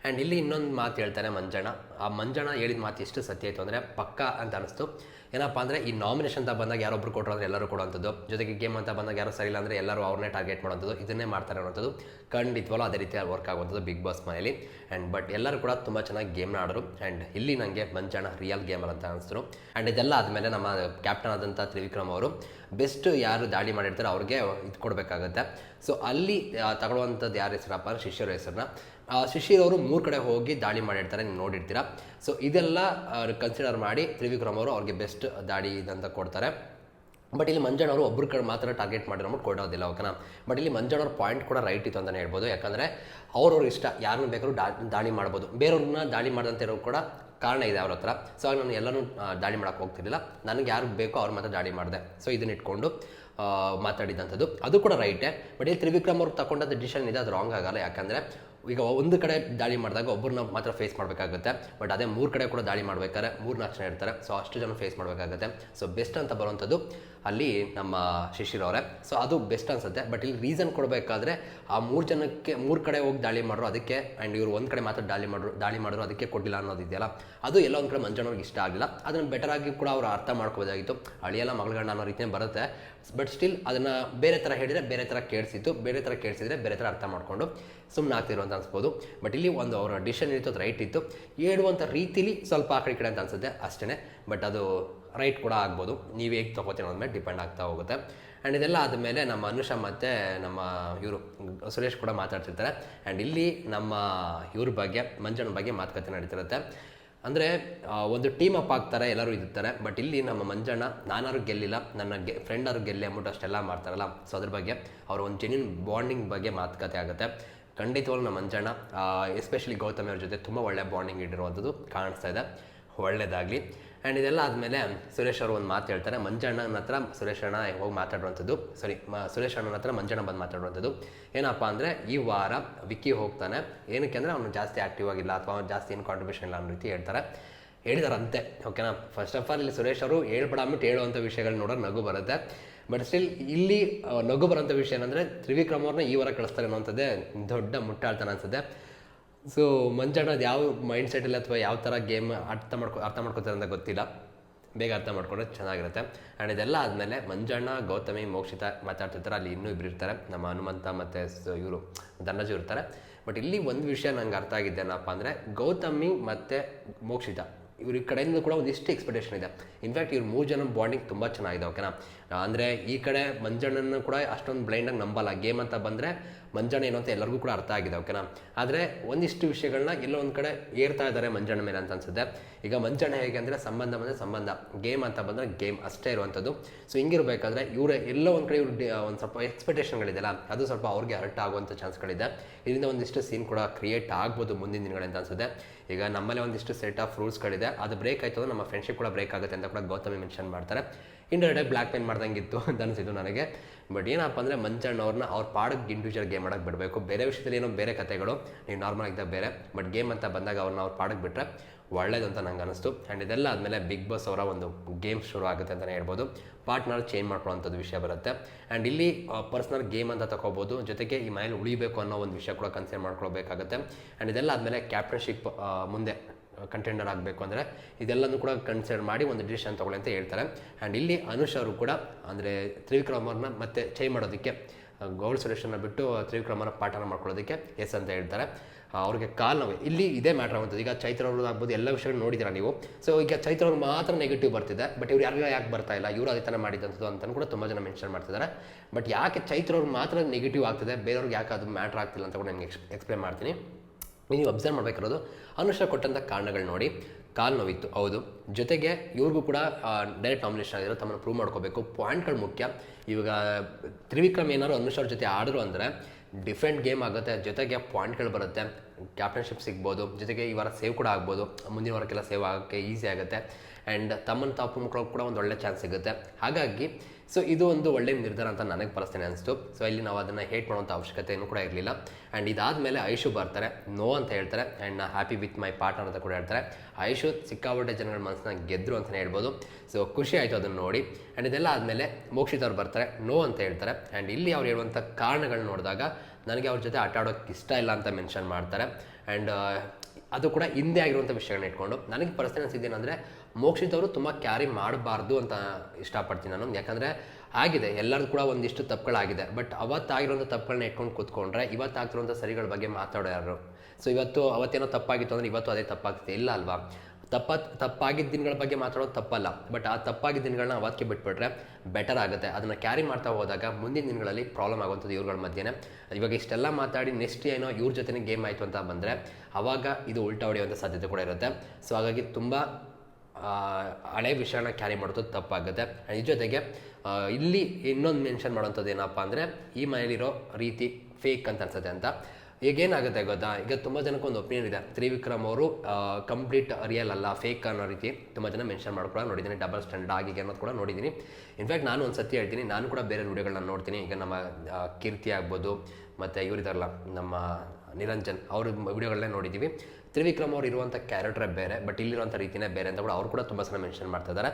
ಆ್ಯಂಡ್ ಇಲ್ಲಿ ಇನ್ನೊಂದು ಮಾತು ಹೇಳ್ತಾರೆ ಮಂಜಣ ಆ ಮಂಜಣ ಹೇಳಿದ ಮಾತು ಎಷ್ಟು ಸತ್ಯ ಆಯಿತು ಅಂದರೆ ಪಕ್ಕ ಅಂತ ಅನಿಸ್ತು. ಏನಪ್ಪ ಅಂದರೆ ಈ ನಾಮಿನೇಷನ್ ಅಂತ ಬಂದಾಗ ಯಾರೊಬ್ರು ಕೊಟ್ಟರು ಅಂದರೆ ಎಲ್ಲರೂ ಕೊಡುವಂಥದ್ದು. ಜೊತೆಗೆ ಗೇಮ್ ಅಂತ ಬಂದಾಗ ಯಾರು ಸರಿ ಇಲ್ಲ ಅಂದರೆ ಎಲ್ಲರೂ ಅವ್ರನ್ನೇ ಟಾರ್ಗೆಟ್ ಮಾಡೋಂಥದ್ದು ಇದನ್ನೇ ಮಾಡ್ತಾರೆ ಅನ್ನೋಂಥದ್ದು ಖಂಡಿತವಲ್ಲ ಅದೇ ರೀತಿ ವರ್ಕ್ ಆಗುವಂಥದ್ದು ಬಿಗ್ ಬಾಸ್ ಮನೆಯಲ್ಲಿ. ಆ್ಯಂಡ್ ಬಟ್ ಎಲ್ಲರೂ ಕೂಡ ತುಂಬ ಚೆನ್ನಾಗಿ ಗೇಮ್ನ ಆಡರು. ಆ್ಯಂಡ್ ಇಲ್ಲಿ ನನಗೆ ಮಂಜಣ್ಣ ರಿಯಲ್ ಗೇಮರ್ ಅಂತ ಅನಿಸ್ತು. ಆ್ಯಂಡ್ ಇದೆಲ್ಲ ಆದಮೇಲೆ ನಮ್ಮ ಕ್ಯಾಪ್ಟನ್ ಆದಂಥ ತ್ರಿವಿಕ್ರಮ್ ಅವರು ಬೆಸ್ಟ್ ಯಾರು ದಾಳಿ ಮಾಡಿರ್ತಾರೆ ಅವ್ರಿಗೆ ಇದು ಕೊಡಬೇಕಾಗತ್ತೆ. ಸೊ ಅಲ್ಲಿ ತಗೊಳ್ಳುವಂಥದ್ದು ಯಾರ ಹೆಸರಪ್ಪ ಅಂದರೆ ಶಿಷ್ಯರ ಹೆಸರನ್ನ. ಶಿಶಿರ್ ಅವರು ಮೂರು ಕಡೆ ಹೋಗಿ ದಾಳಿ ಮಾಡಿರ್ತಾರೆ, ನೀವು ನೋಡಿರ್ತೀರ. ಸೊ ಇದೆಲ್ಲ ಕನ್ಸಿಡರ್ ಮಾಡಿ ತ್ರಿವಿಕ್ರಮ್ ಅವರು ಅವ್ರಿಗೆ ಬೆಸ್ಟ್ ದಾಳಿ ಇದಂತ ಕೊಡ್ತಾರೆ. ಬಟ್ ಇಲ್ಲಿ ಮಂಜಣ್ಣ ಅವರು ಒಬ್ಬರು ಕಡೆ ಮಾತ್ರ ಟಾರ್ಗೆಟ್ ಮಾಡಿರೋ ಕೊಡೋದಿಲ್ಲ, ಓಕೆನಾ. ಬಟ್ ಇಲ್ಲಿ ಮಂಜಣ್ಣ ಅವ್ರ ಪಾಯಿಂಟ್ ಕೂಡ ರೈಟ್ ಇತ್ತು ಅಂತಲೇ ಹೇಳ್ಬೋದು. ಯಾಕಂದರೆ ಅವ್ರವ್ರ ಇಷ್ಟ ಯಾರನ್ನು ಬೇಕಾದ್ರೂ ಡಾ, ದಾಳಿ ಮಾಡ್ಬೋದು. ಬೇರೆಯವ್ರನ್ನ ದಾಳಿ ಮಾಡ್ದಂತ ಇರೋ ಕೂಡ ಕಾರಣ ಇದೆ ಅವ್ರ ಹತ್ರ. ಸೊ ಆಗ ನಾನು ಎಲ್ಲರೂ ದಾಳಿ ಮಾಡೋಕ್ಕೆ ಹೋಗ್ತಿರ್ಲಿಲ್ಲ. ನನಗೆ ಯಾರು ಬೇಕೋ ಅವ್ರ ಮಾತ್ರ ದಾಳಿ ಮಾಡಿದೆ. ಸೊ ಇದನ್ನ ಇಟ್ಕೊಂಡು ಮಾತಾಡಿದಂಥದ್ದು. ಅದು ಕೂಡ ರೈಟೇ ಬಟ್ ಇಲ್ಲಿ ತ್ರಿವಿಕ್ರಮ್ ಅವ್ರು ತಗೊಂಡದ್ದು ಡಿಸಿಷನ್ ಇದೆ, ಅದು ರಾಂಗ್ ಆಗಲ್ಲ. ಯಾಕಂದರೆ ಈಗ ಒಂದು ಕಡೆ ದಾಳಿ ಮಾಡಿದಾಗ ಒಬ್ಬರನ್ನ ಮಾತ್ರ ಫೇಸ್ ಮಾಡಬೇಕಾಗುತ್ತೆ. ಬಟ್ ಅದೇ ಮೂರು ಕಡೆ ಕೂಡ ದಾಳಿ ಮಾಡಬೇಕಾದ್ರೆ ಮೂರು ನಾಲ್ಕು ಜನ ಇರ್ತಾರೆ. ಸೊ ಅಷ್ಟು ಜನ ಫೇಸ್ ಮಾಡಬೇಕಾಗುತ್ತೆ. ಸೊ ಬೆಸ್ಟ್ ಅಂತ ಬರುವಂಥದ್ದು ಅಲ್ಲಿ ನಮ್ಮ ಶಿಶಿರ್ ಅವರೇ. ಸೊ ಅದು ಬೆಸ್ಟ್ ಅನ್ಸುತ್ತೆ. ಬಟ್ ಇಲ್ಲಿ ರೀಸನ್ ಕೊಡಬೇಕಾದ್ರೆ ಆ ಮೂರು ಜನಕ್ಕೆ ಮೂರು ಕಡೆ ಹೋಗಿ ದಾಳಿ ಮಾಡ್ರು ಅದಕ್ಕೆ ಆ್ಯಂಡ್ ಇವರು ಒಂದು ಕಡೆ ಮಾತ್ರ ದಾಳಿ ಮಾಡ್ರು, ದಾಳಿ ಮಾಡಿದ್ರು ಅದಕ್ಕೆ ಕೊಟ್ಟಿಲ್ಲ ಅನ್ನೋದಿದೆಯಲ್ಲ ಅದು ಎಲ್ಲ ಒಂದು ಕಡೆ ಮಂಜಣ್ಣವ್ರಿಗೆ ಇಷ್ಟ ಆಗಲಿಲ್ಲ ಅದನ್ನು ಬೆಟರ್ ಆಗಿ ಕೂಡ ಅವರು ಅರ್ಥ ಮಾಡ್ಕೋಬೋದಾಗಿತ್ತು. ಅಳಿಯಲ್ಲ ಮಗಳಗಣ್ಣ ಅನ್ನೋ ರೀತಿಯೇ ಬರುತ್ತೆ. ಬಟ್ ಸ್ಟಿಲ್ ಅದನ್ನು ಬೇರೆ ಥರ ಹೇಳಿದರೆ ಬೇರೆ ಥರ ಕೇಳಿಸಿತ್ತು. ಬೇರೆ ಥರ ಕೇಳಿಸಿದ್ರೆ ಬೇರೆ ಥರ ಅರ್ಥ ಮಾಡಿಕೊಂಡು ಸುಮ್ಮನೆ ಆಗ್ತಿರೋ ಅಂತ ಅನ್ಸ್ಬೋದು ಬಟ್ ಇಲ್ಲಿ ಒಂದು ಅವರ ಡಿಸಿಷನ್ ಇತ್ತು, ಅದು ರೈಟ್ ಇತ್ತು. ಹೇಳುವಂಥ ರೀತಿಲಿ ಸ್ವಲ್ಪ ಆ ಕಡೆ ಕಡೆ ಅಂತ ಅನ್ಸುತ್ತೆ ಅಷ್ಟೇ ಬಟ್ ಅದು ರೈಟ್ ಕೂಡ ಆಗ್ಬೋದು. ನೀವು ಹೇಗೆ ತೊಗೋತೀರ ಅನ್ನೋದ್ಮೇಲೆ ಡಿಪೆಂಡ್ ಆಗ್ತಾ ಹೋಗುತ್ತೆ. ಆ್ಯಂಡ್ ಇದೆಲ್ಲ ಆದಮೇಲೆ ನಮ್ಮ ಅನುಷ ಮತ್ತು ನಮ್ಮ ಇವರು, ಸುರೇಶ್ ಕೂಡ ಮಾತಾಡ್ತಿರ್ತಾರೆ. ಆ್ಯಂಡ್ ಇಲ್ಲಿ ನಮ್ಮ ಇವ್ರ ಬಗ್ಗೆ ಮಂಜಣ್ಣ ಬಗ್ಗೆ ಮಾತುಕತೆ ನಡೀತಿರುತ್ತೆ. ಅಂದರೆ ಒಂದು ಟೀಮ್ ಅಪ್ ಆಗ್ತಾರೆ, ಎಲ್ಲರೂ ಇರ್ತಾರೆ. ಬಟ್ ಇಲ್ಲಿ ನಮ್ಮ ಮಂಜಣ್ಣ, ನಾನಾರು ಗೆಲ್ಲಿಲ್ಲ, ನನ್ನ ಗೆ ಫ್ರೆಂಡಾರು ಗೆಲ್ಲಿ ಅಂದ್ಬಿಟ್ಟು ಅಷ್ಟೆಲ್ಲ ಮಾಡ್ತಾರಲ್ಲ. ಸೊ ಅದ್ರ ಬಗ್ಗೆ, ಅವ್ರ ಒಂದು ಜೆನ್ಯೂನ್ ಬಾಂಡಿಂಗ್ ಬಗ್ಗೆ ಮಾತುಕತೆ ಆಗುತ್ತೆ. ಖಂಡಿತವಾಗ್ಲೂ ನಮ್ಮ ಮಂಜಣ್ಣ ಎಸ್ಪೆಷಲಿ ಗೌತಮಿ ಅವ್ರ ಜೊತೆ ತುಂಬ ಒಳ್ಳೆ ಬಾಂಡಿಂಗ್ ಇಟ್ಟಿರುವಂಥದ್ದು ಕಾಣಿಸ್ತಾ ಇದೆ, ಒಳ್ಳೇದಾಗಲಿ. ಆ್ಯಂಡ್ ಇದೆಲ್ಲ ಆದಮೇಲೆ ಸುರೇಶ್ ಅವರು ಒಂದು ಮಾತು ಹೇಳ್ತಾರೆ, ಮಂಜಣ್ಣನ ಹತ್ರ ಸುರೇಶ್ ಅಣ್ಣ ಹೋಗಿ ಮಾತಾಡುವಂಥದ್ದು ಸಾರಿ ಮ, ಸುರೇಶ್ ಅಣ್ಣನ ಹತ್ರ ಮಂಜಣ್ಣ ಬಂದು ಮಾತಾಡುವಂಥದ್ದು ಏನಪ್ಪ ಅಂದರೆ, ಈ ವಾರ ವಿಕ್ಕಿ ಹೋಗ್ತಾನೆ. ಏನಕ್ಕೆ ಅಂದರೆ ಅವನು ಜಾಸ್ತಿ ಆ್ಯಕ್ಟಿವ್ ಆಗಿಲ್ಲ ಅಥವಾ ಅವ್ನು ಜಾಸ್ತಿ ಏನು ಕಾಂಟ್ರಿಬ್ಯೂಷನ್ ಇಲ್ಲ ಅನ್ನೋ ರೀತಿ ಹೇಳ್ತಾರೆ. ಹೇಳಿದಾರಂತೆ ಓಕೆನಾ ಫಸ್ಟ್ ಆಫ್ ಆಲ್ ಇಲ್ಲಿ ಸುರೇಶ್ ಅವರು ಹೇಳ್ಬೇಡ ಹೇಳುವಂಥ ವಿಷಯಗಳು ನೋಡೋಕೆ ನಗು ಬರುತ್ತೆ. ಬಟ್ ಸ್ಟಿಲ್ ಇಲ್ಲಿ ನಗು ಬರೋಂಥ ವಿಷಯ ಏನಂದರೆ, ತ್ರಿವಿಕ್ರಮ್ ಅವ್ರನ್ನ ಈ ವಾರ ಕಳಿಸ್ತಾರೆ ಅನ್ನೋಂಥದ್ದೇ ದೊಡ್ಡ ಮುಟ್ಟಾಳ್ತಾನೆ ಅನ್ಸುತ್ತೆ. ಸೊ ಮಂಜಣ್ಣ ಅದು ಯಾವ ಮೈಂಡ್ ಸೆಟಲ್ಲಿ ಅಥವಾ ಯಾವ ಥರ ಗೇಮ್ ಅರ್ಥ ಮಾಡ್ಕೊ, ಅರ್ಥ ಮಾಡ್ಕೋತಾರೆ ಅಂತ ಗೊತ್ತಿಲ್ಲ. ಬೇಗ ಅರ್ಥ ಮಾಡ್ಕೊಂಡ್ರೆ ಚೆನ್ನಾಗಿರುತ್ತೆ. ಆ್ಯಂಡ್ ಇದೆಲ್ಲ ಆದಮೇಲೆ ಮಂಜಣ್ಣ, ಗೌತಮಿ, ಮೋಕ್ಷಿತ ಮಾತಾಡ್ತಿರ್ತಾರೆ. ಅಲ್ಲಿ ಇನ್ನೂ ಇಬ್ಬರು ಇರ್ತಾರೆ. ನಮ್ಮ ಹನುಮಂತ ಮತ್ತು ಇವರು ಧನಜು ಇರ್ತಾರೆ. ಬಟ್ ಇಲ್ಲಿ ಒಂದು ವಿಷಯ ನಂಗೆ ಅರ್ಥ ಆಗಿದ್ದೇನಪ್ಪ ಅಂದರೆ, ಗೌತಮಿ ಮತ್ತು ಮೋಕ್ಷಿತ, ಇವ್ರ ಈ ಕಡೆಯಿಂದ ಕೂಡ ಒಂದಿಷ್ಟು ಎಕ್ಸ್ಪೆಕ್ಟೇಷನ್ ಇದೆ. ಇನ್ಫ್ಯಾಕ್ಟ್ ಇವ್ರ ಮೂರು ಜನ ಬಾಂಡಿಂಗ್ ತುಂಬ ಚೆನ್ನಾಗಿದೆ ಓಕೆನಾ ಅಂದರೆ ಈ ಕಡೆ ಮಂಜಣ್ಣನ ಕೂಡ ಅಷ್ಟೊಂದು ಬ್ಲೈಂಡಾಗಿ ನಂಬಲ್ಲ. ಗೇಮ್ ಅಂತ ಬಂದರೆ ಮಂಜಣ್ಣ ಏನು ಅಂತ ಎಲ್ಲರಿಗೂ ಕೂಡ ಅರ್ಥ ಆಗಿದೆ ಓಕೆನಾ ಆದರೆ ಒಂದಿಷ್ಟು ವಿಷಯಗಳನ್ನ ಎಲ್ಲೋ ಒಂದು ಕಡೆ ಏರ್ತಾ ಇದ್ದಾರೆ ಮಂಜಣ್ಣ ಮೇಲೆ ಅಂತ ಅನ್ಸುತ್ತೆ. ಈಗ ಮಂಜಣ್ಣ ಹೇಗೆ ಅಂದರೆ ಸಂಬಂಧ ಬಂದರೆ ಸಂಬಂಧ. ಗೇಮ್ ಅಂತ ಬಂದರೆ ಗೇಮ್ ಅಷ್ಟೇ ಇರುವಂಥದ್ದು ಸೊ ಹಿಂಗಿರಬೇಕಾದ್ರೆ ಇವರು ಎಲ್ಲೋ ಒಂದು ಕಡೆ ಇವ್ರು ಒಂದು ಸ್ವಲ್ಪ ಎಕ್ಸ್ಪೆಕ್ಟೇಷನ್ಗಳಿದೆಯಲ್ಲ ಅದು ಸ್ವಲ್ಪ ಅವ್ರಿಗೆ ಹರ್ಟ್ ಆಗುವಂಥ ಚಾನ್ಸ್ಗಳಿದೆ ಇದರಿಂದ ಒಂದಿಷ್ಟು ಸೀನ್ ಕೂಡ ಕ್ರಿಯೇಟ್ ಆಗ್ಬೋದು ಮುಂದಿನ ದಿನಗಳಲ್ಲಿ ಅಂತ ಅನ್ಸುತ್ತೆ. ಈಗ ನಮ್ಮಲ್ಲೇ ಒಂದಿಷ್ಟು ಸೆಟ್ ಆಫ್ ರೂಲ್ಸ್ಗಳಿದೆ ಅದು ಬ್ರೇಕ್ ಆಯಿತು ಅಂದರೆ ನಮ್ಮ ಫ್ರೆಂಡ್ಶಿಪ್ ಕೂಡ ಬ್ರೇಕ್ ಆಗುತ್ತೆ ಅಂತ ಕೂಡ ಗೌತಮಿ ಮೆನ್ಷನ್ ಮಾಡ್ತಾರೆ. ಇಂಡೈರೆಕ್ಟಾಗಿ ಬ್ಲ್ಯಾಕ್ ಮೇಲ್ ಮಾಡ್ದಂಗಿತ್ತು ಅಂತ ಅನಿಸಿದ್ದು ನನಗೆ. ಬಟ್ ಏನಪ್ಪ ಅಂದರೆ ಮಂಚಣ್ಣ ಅವ್ರನ್ನ ಅವ್ರ ಪಾಡಕ್ಕೆ ಇಂಡಿವಿಜುವಲ್ ಗೇಮ್ ಆಡೋಕ್ಕೆ ಬಿಡಬೇಕು. ಬೇರೆ ವಿಷಯದಲ್ಲಿ ಏನೋ ಬೇರೆ ಕಥೆಗಳು, ನೀವು ನಾರ್ಮಲ್ ಆಗಿದ್ದಾಗ ಬೇರೆ ಬಟ್ ಗೇಮ್ ಅಂತ ಬಂದಾಗ ಅವ್ರನ್ನ ಅವ್ರ ಪಾಡಕ್ಕೆ ಬಿಟ್ಟರೆ ಒಳ್ಳೇದು ಅಂತ ನಂಗೆ ಅನಿಸ್ತು. ಆ್ಯಂಡ್ ಇದೆಲ್ಲ ಆದಮೇಲೆ ಬಿಗ್ ಬಾಸ್ ಅವರ ಒಂದು ಗೇಮ್ ಶುರು ಆಗುತ್ತೆ ಅಂತಲೇ ಹೇಳ್ಬೋದು. ಪಾರ್ಟ್ನರ್ ಚೇಂಜ್ ಮಾಡ್ಕೊಳ್ಳೋಂಥದ್ದು ವಿಷಯ ಬರುತ್ತೆ. ಆ್ಯಂಡ್ ಇಲ್ಲಿ ಪರ್ಸ್ನಲ್ ಗೇಮ್ ಅಂತ ತಗೋಬೋದು ಜೊತೆಗೆ ಈ ಮನೇಲಿ ಉಳಿಬೇಕು ಅನ್ನೋ ಒಂದು ವಿಷಯ ಕೂಡ ಕನ್ಸಿಡರ್ ಮಾಡ್ಕೊಳ್ಬೇಕಾಗುತ್ತೆ. ಆ್ಯಂಡ್ ಇದೆಲ್ಲ ಆದಮೇಲೆ ಕ್ಯಾಪ್ಟನ್ಶಿಪ್ ಮುಂದೆ ಕಂಟೆಂಡರ್ ಆಗಬೇಕು ಅಂದರೆ ಇದೆಲ್ಲನೂ ಕೂಡ ಕನ್ಸಿಡರ್ ಮಾಡಿ ಒಂದು ಡಿಸಿಷನ್ ತೊಗೊಳ್ಳಿ ಅಂತ ಹೇಳ್ತಾರೆ. ಆ್ಯಂಡ್ ಇಲ್ಲಿ ಅನುಷ್ ಅವರು ಕೂಡ, ಅಂದರೆ ತ್ರಿವಿಕ್ರಮ್ ಮತ್ತೆ ಚೇಂಜ್ ಮಾಡೋದಕ್ಕೆ ಗೌಡ್ ಸುರೇಶನ್ನ ಬಿಟ್ಟು ತ್ರಿವಿಕ್ರಮನ ಪಾಠನ ಮಾಡ್ಕೊಳ್ಳೋದಕ್ಕೆ ಎಸ್ ಅಂತ ಹೇಳ್ತಾರೆ. ಅವ್ರಿಗೆ ಕಾಲ್ ನೋವು. ಇಲ್ಲಿ ಇದೇ ಮ್ಯಾಟ್ರ್ ಆಗುತ್ತದೆ ಈಗ ಚೈತ್ರ ಅವ್ರದ್ದು ಆಗ್ಬೋದು, ಎಲ್ಲ ವಿಷಯಗಳು ನೋಡಿದ್ದೀರಾ ನೀವು? ಸೊ ಈಗ ಚೈತ್ರ ಮಾತ್ರ ನೆಗೆಟಿವ್ ಬರ್ತಿದೆ ಬಟ್ ಇವ್ರು ಯಾರಿಗೂ ಯಾಕೆ ಬರ್ತಾ ಇಲ್ಲ? ಇವರು ಅದೇ ಥರ ಮಾಡಿದಂಥದ್ದು ಅಂತ ಕೂಡ ತುಂಬ ಜನ ಮೆನ್ಷನ್ ಮಾಡ್ತಿದ್ದಾರೆ. ಬಟ್ ಯಾಕೆ ಚೈತ್ರ ಮಾತ್ರ ನೆಗೆಟಿವ್ ಆಗ್ತಿದೆ? ಬೇರೆಯವ್ರಿಗೆ ಯಾಕೆ ಅದು ಮ್ಯಾಟ್ರ್ ಆಗ್ತಿಲ್ಲ ಅಂತ ಕೂಡ ನಿಮಗೆ ಎಕ್ಸ್ಪ್ಲೇನ್ ಮಾಡ್ತೀನಿ. ನೀವು ಅಬ್ಸರ್ವ್ ಮಾಡಬೇಕಿರೋದು ಅನುಷ ಕೊಟ್ಟಂಥ ಕಾರಣಗಳು ನೋಡಿ. ಕಾಲು ನೋವಿತ್ತು, ಹೌದು. ಜೊತೆಗೆ ಇವ್ರಿಗೂ ಕೂಡ ಡೈರೆಕ್ಟ್ ನಾಮಿನೇಷನ್ ಆಗಿರೋ ತಮ್ಮನ್ನು ಪ್ರೂವ್ ಮಾಡ್ಕೋಬೇಕು. ಪಾಯಿಂಟ್ಗಳು ಮುಖ್ಯ. ಇವಾಗ, ತ್ರಿವಿಕ್ರಮ್ ಏನಾದ್ರು ಅನುಷ್ ಜೊತೆ ಆಡಿದ್ರು ಅಂದರೆ ಡಿಫ್ರೆಂಟ್ ಗೇಮ್ ಆಗುತ್ತೆ. ಜೊತೆಗೆ ಪಾಯಿಂಟ್ಗಳು ಬರುತ್ತೆ. ಕ್ಯಾಪ್ಟನ್ಶಿಪ್ ಸಿಗ್ಬೋದು, ಜೊತೆಗೆ ಈ ವಾರ ಸೇವ್ ಕೂಡ ಆಗ್ಬೋದು. ಮುಂದಿನ ವಾರಕ್ಕೆಲ್ಲ ಸೇವ್ ಆಗೋಕ್ಕೆ ಈಸಿ ಆಗುತ್ತೆ. ಆ್ಯಂಡ್ ತಮ್ಮನ್ನು ತಾವು ಮಕ್ಕಳು ಕೂಡ ಒಂದು ಒಳ್ಳೆ ಚಾನ್ಸ್ ಸಿಗುತ್ತೆ. ಹಾಗಾಗಿ ಸೊ ಇದು ಒಂದು ಒಳ್ಳೆ ನಿರ್ಧಾರ ಅಂತ ನನಗೆ ಪರಸ್ತೇನೆ ಅನಿಸ್ತು. ಸೊ ಇಲ್ಲಿ ನಾವು ಅದನ್ನು ಹೇಟ್ ಮಾಡುವಂಥ ಅವಶ್ಯಕತೆ ಏನು ಕೂಡ ಇರಲಿಲ್ಲ. ಆ್ಯಂಡ್ ಇದಾದಮೇಲೆ ಐಶು ಬರ್ತಾರೆ. ನೋ ಅಂತ ಹೇಳ್ತಾರೆ. ಆ್ಯಂಡ್ ನಾ ಹ್ಯಾಪಿ ವಿತ್ ಮೈ ಪಾರ್ಟ್ನರ್ ಅಂತ ಕೂಡ ಹೇಳ್ತಾರೆ. ಐಶು ಸಿಕ್ಕಾಪಟ್ಟೆ ಜನಗಳ ಮನಸ್ಸನ್ನ ಗೆದ್ದರು ಅಂತಲೇ ಹೇಳ್ಬೋದು. ಸೊ ಖುಷಿ ಆಯಿತು ಅದನ್ನು ನೋಡಿ. ಆ್ಯಂಡ್ ಇದೆಲ್ಲ ಆದಮೇಲೆ ಮೋಕ್ಷಿತ್ ಅವ್ರು ಬರ್ತಾರೆ. ನೋ ಅಂತ ಹೇಳ್ತಾರೆ. ಆ್ಯಂಡ್ ಇಲ್ಲಿ ಅವ್ರು ಹೇಳುವಂಥ ಕಾರಣಗಳನ್ನ ನೋಡಿದಾಗ ನನಗೆ ಅವ್ರ ಜೊತೆ ಆಟ ಇಷ್ಟ ಇಲ್ಲ ಅಂತ ಮೆನ್ಷನ್ ಮಾಡ್ತಾರೆ. ಆ್ಯಂಡ್ ಅದು ಕೂಡ ಹಿಂದೆ ಆಗಿರುವಂಥ ವಿಷಯಗಳನ್ನ ಇಟ್ಕೊಂಡು ನನಗೆ ಪರ್ಸನಲ್ ಅನಿಸಿದ್ದೇನೆಂದರೆ ಮೋಕ್ಷಿತ್ ಅವರು ತುಂಬ ಕ್ಯಾರಿ ಮಾಡಬಾರ್ದು ಅಂತ ಇಷ್ಟಪಡ್ತೀನಿ ನಾನು. ಯಾಕಂದರೆ, ಆಗಿದೆ, ಎಲ್ಲರದ್ದು ಕೂಡ ಒಂದಿಷ್ಟು ತಪ್ಪುಗಳಾಗಿದೆ. ಬಟ್ ಅವತ್ತಾಗಿರೋಂಥ ತಪ್ಪುಗಳನ್ನ ಇಟ್ಕೊಂಡು ಕೂತ್ಕೊಂಡ್ರೆ ಇವತ್ತಾಗ್ತಿರೋಂಥ ಸರಿಗಳ ಬಗ್ಗೆ ಮಾತಾಡೋ ಯಾರು? ಸೊ ಇವತ್ತು ಅವತ್ತೇನೋ ತಪ್ಪಾಗಿತ್ತು ಅಂದರೆ ಇವತ್ತು ಅದೇ ತಪ್ಪಾಗ್ತಿದೆ ಇಲ್ಲ ಅಲ್ವಾ? ತಪ್ಪ ತಪ್ಪಾಗಿದ್ದ ದಿನಗಳ ಬಗ್ಗೆ ಮಾತಾಡೋದು ತಪ್ಪಲ್ಲ. ಬಟ್ ಆ ತಪ್ಪಾಗಿದ್ದ ದಿನಗಳನ್ನ ಅವತ್ತಿಗೆ ಬಿಟ್ಬಿಟ್ರೆ ಬೆಟರ್ ಆಗುತ್ತೆ. ಅದನ್ನು ಕ್ಯಾರಿ ಮಾಡ್ತಾ ಹೋದಾಗ ಮುಂದಿನ ದಿನಗಳಲ್ಲಿ ಪ್ರಾಬ್ಲಮ್ ಆಗುವಂಥದ್ದು ಇವ್ರುಗಳ ಮಧ್ಯೆ ಇವಾಗ ಇಷ್ಟೆಲ್ಲ ಮಾತಾಡಿ ನೆಕ್ಸ್ಟ್ ಏನೋ ಇವ್ರ ಜೊತೆನೇ ಗೇಮ್ ಆಯಿತು ಅಂತ ಬಂದರೆ ಆವಾಗ ಇದು ಉಲ್ಟಾ ಹೊಡೆಯುವಂಥ ಸಾಧ್ಯತೆ ಕೂಡ ಇರುತ್ತೆ. ಸೊ ಹಾಗಾಗಿ ತುಂಬ ಹಳೆ ವಿಷಯನ ಕ್ಯಾರಿ ಮಾಡೋದು ತಪ್ಪಾಗುತ್ತೆ. ಈ ಜೊತೆಗೆ ಇಲ್ಲಿ ಇನ್ನೊಂದು ಮೆನ್ಷನ್ ಮಾಡೋಂಥದ್ದು ಏನಪ್ಪ ಅಂದರೆ ಈ ಮನೇಲಿರೋ ರೀತಿ ಫೇಕ್ ಅಂತ ಅನ್ಸುತ್ತೆ ಅಂತ. ಈಗ ಏನಾಗುತ್ತೆ ಗೊತ್ತಾ? ಈಗ ತುಂಬ ಜನಕ್ಕೆ ಒಂದು ಒಪಿನಿಯನ್ ಇದೆ. ತ್ರಿವಿಕ್ರಮ್ ಅವರು ಕಂಪ್ಲೀಟ್ ರಿಯಲ್ ಅಲ್ಲ ಫೇಕ್ ಅನ್ನೋ ರೀತಿ ತುಂಬ ಜನ ಮೆನ್ಷನ್ ಮಾಡ್ಕೊಳ್ಳೋ ನೋಡಿದ್ದೀನಿ. ಡಬಲ್ ಸ್ಟ್ಯಾಂಡರ್ಡ್ ಆಗಿ ಅನ್ನೋದು ಕೂಡ ನೋಡಿದ್ದೀನಿ. ಇನ್ಫ್ಯಾಕ್ಟ್ ನಾನು ಒಂದು ಸತಿ ಹೇಳ್ತೀನಿ, ನಾನು ಕೂಡ ಬೇರೆ ವಿಡಿಯೋಗಳನ್ನ ನೋಡ್ತೀನಿ. ಈಗ ನಮ್ಮ ಕೀರ್ತಿ ಆಗ್ಬೋದು, ಮತ್ತು ಇವರಿದಾರಲ್ಲ, ನಮ್ಮ ನಿರಂಜನ್, ಅವ್ರ ವಿಡಿಯೋಗಳನ್ನೇ ನೋಡಿದ್ದೀವಿ ತ್ರಿವಿಕ್ರಮ್ ಅವ್ರು ಇರುವಂಥ ಕ್ಯಾರೆಕ್ಟ್ರೇ ಬೇರೆ ಬಟ್ ಇಲ್ಲಿರುವಂಥ ರೀತಿನೇ ಬೇರೆ ಅಂತ ಕೂಡ ಅವ್ರು ಕೂಡ ತುಂಬ ಸಲ ಮೆನ್ಷನ್ ಮಾಡ್ತಾ ಇದ್ದಾರೆ.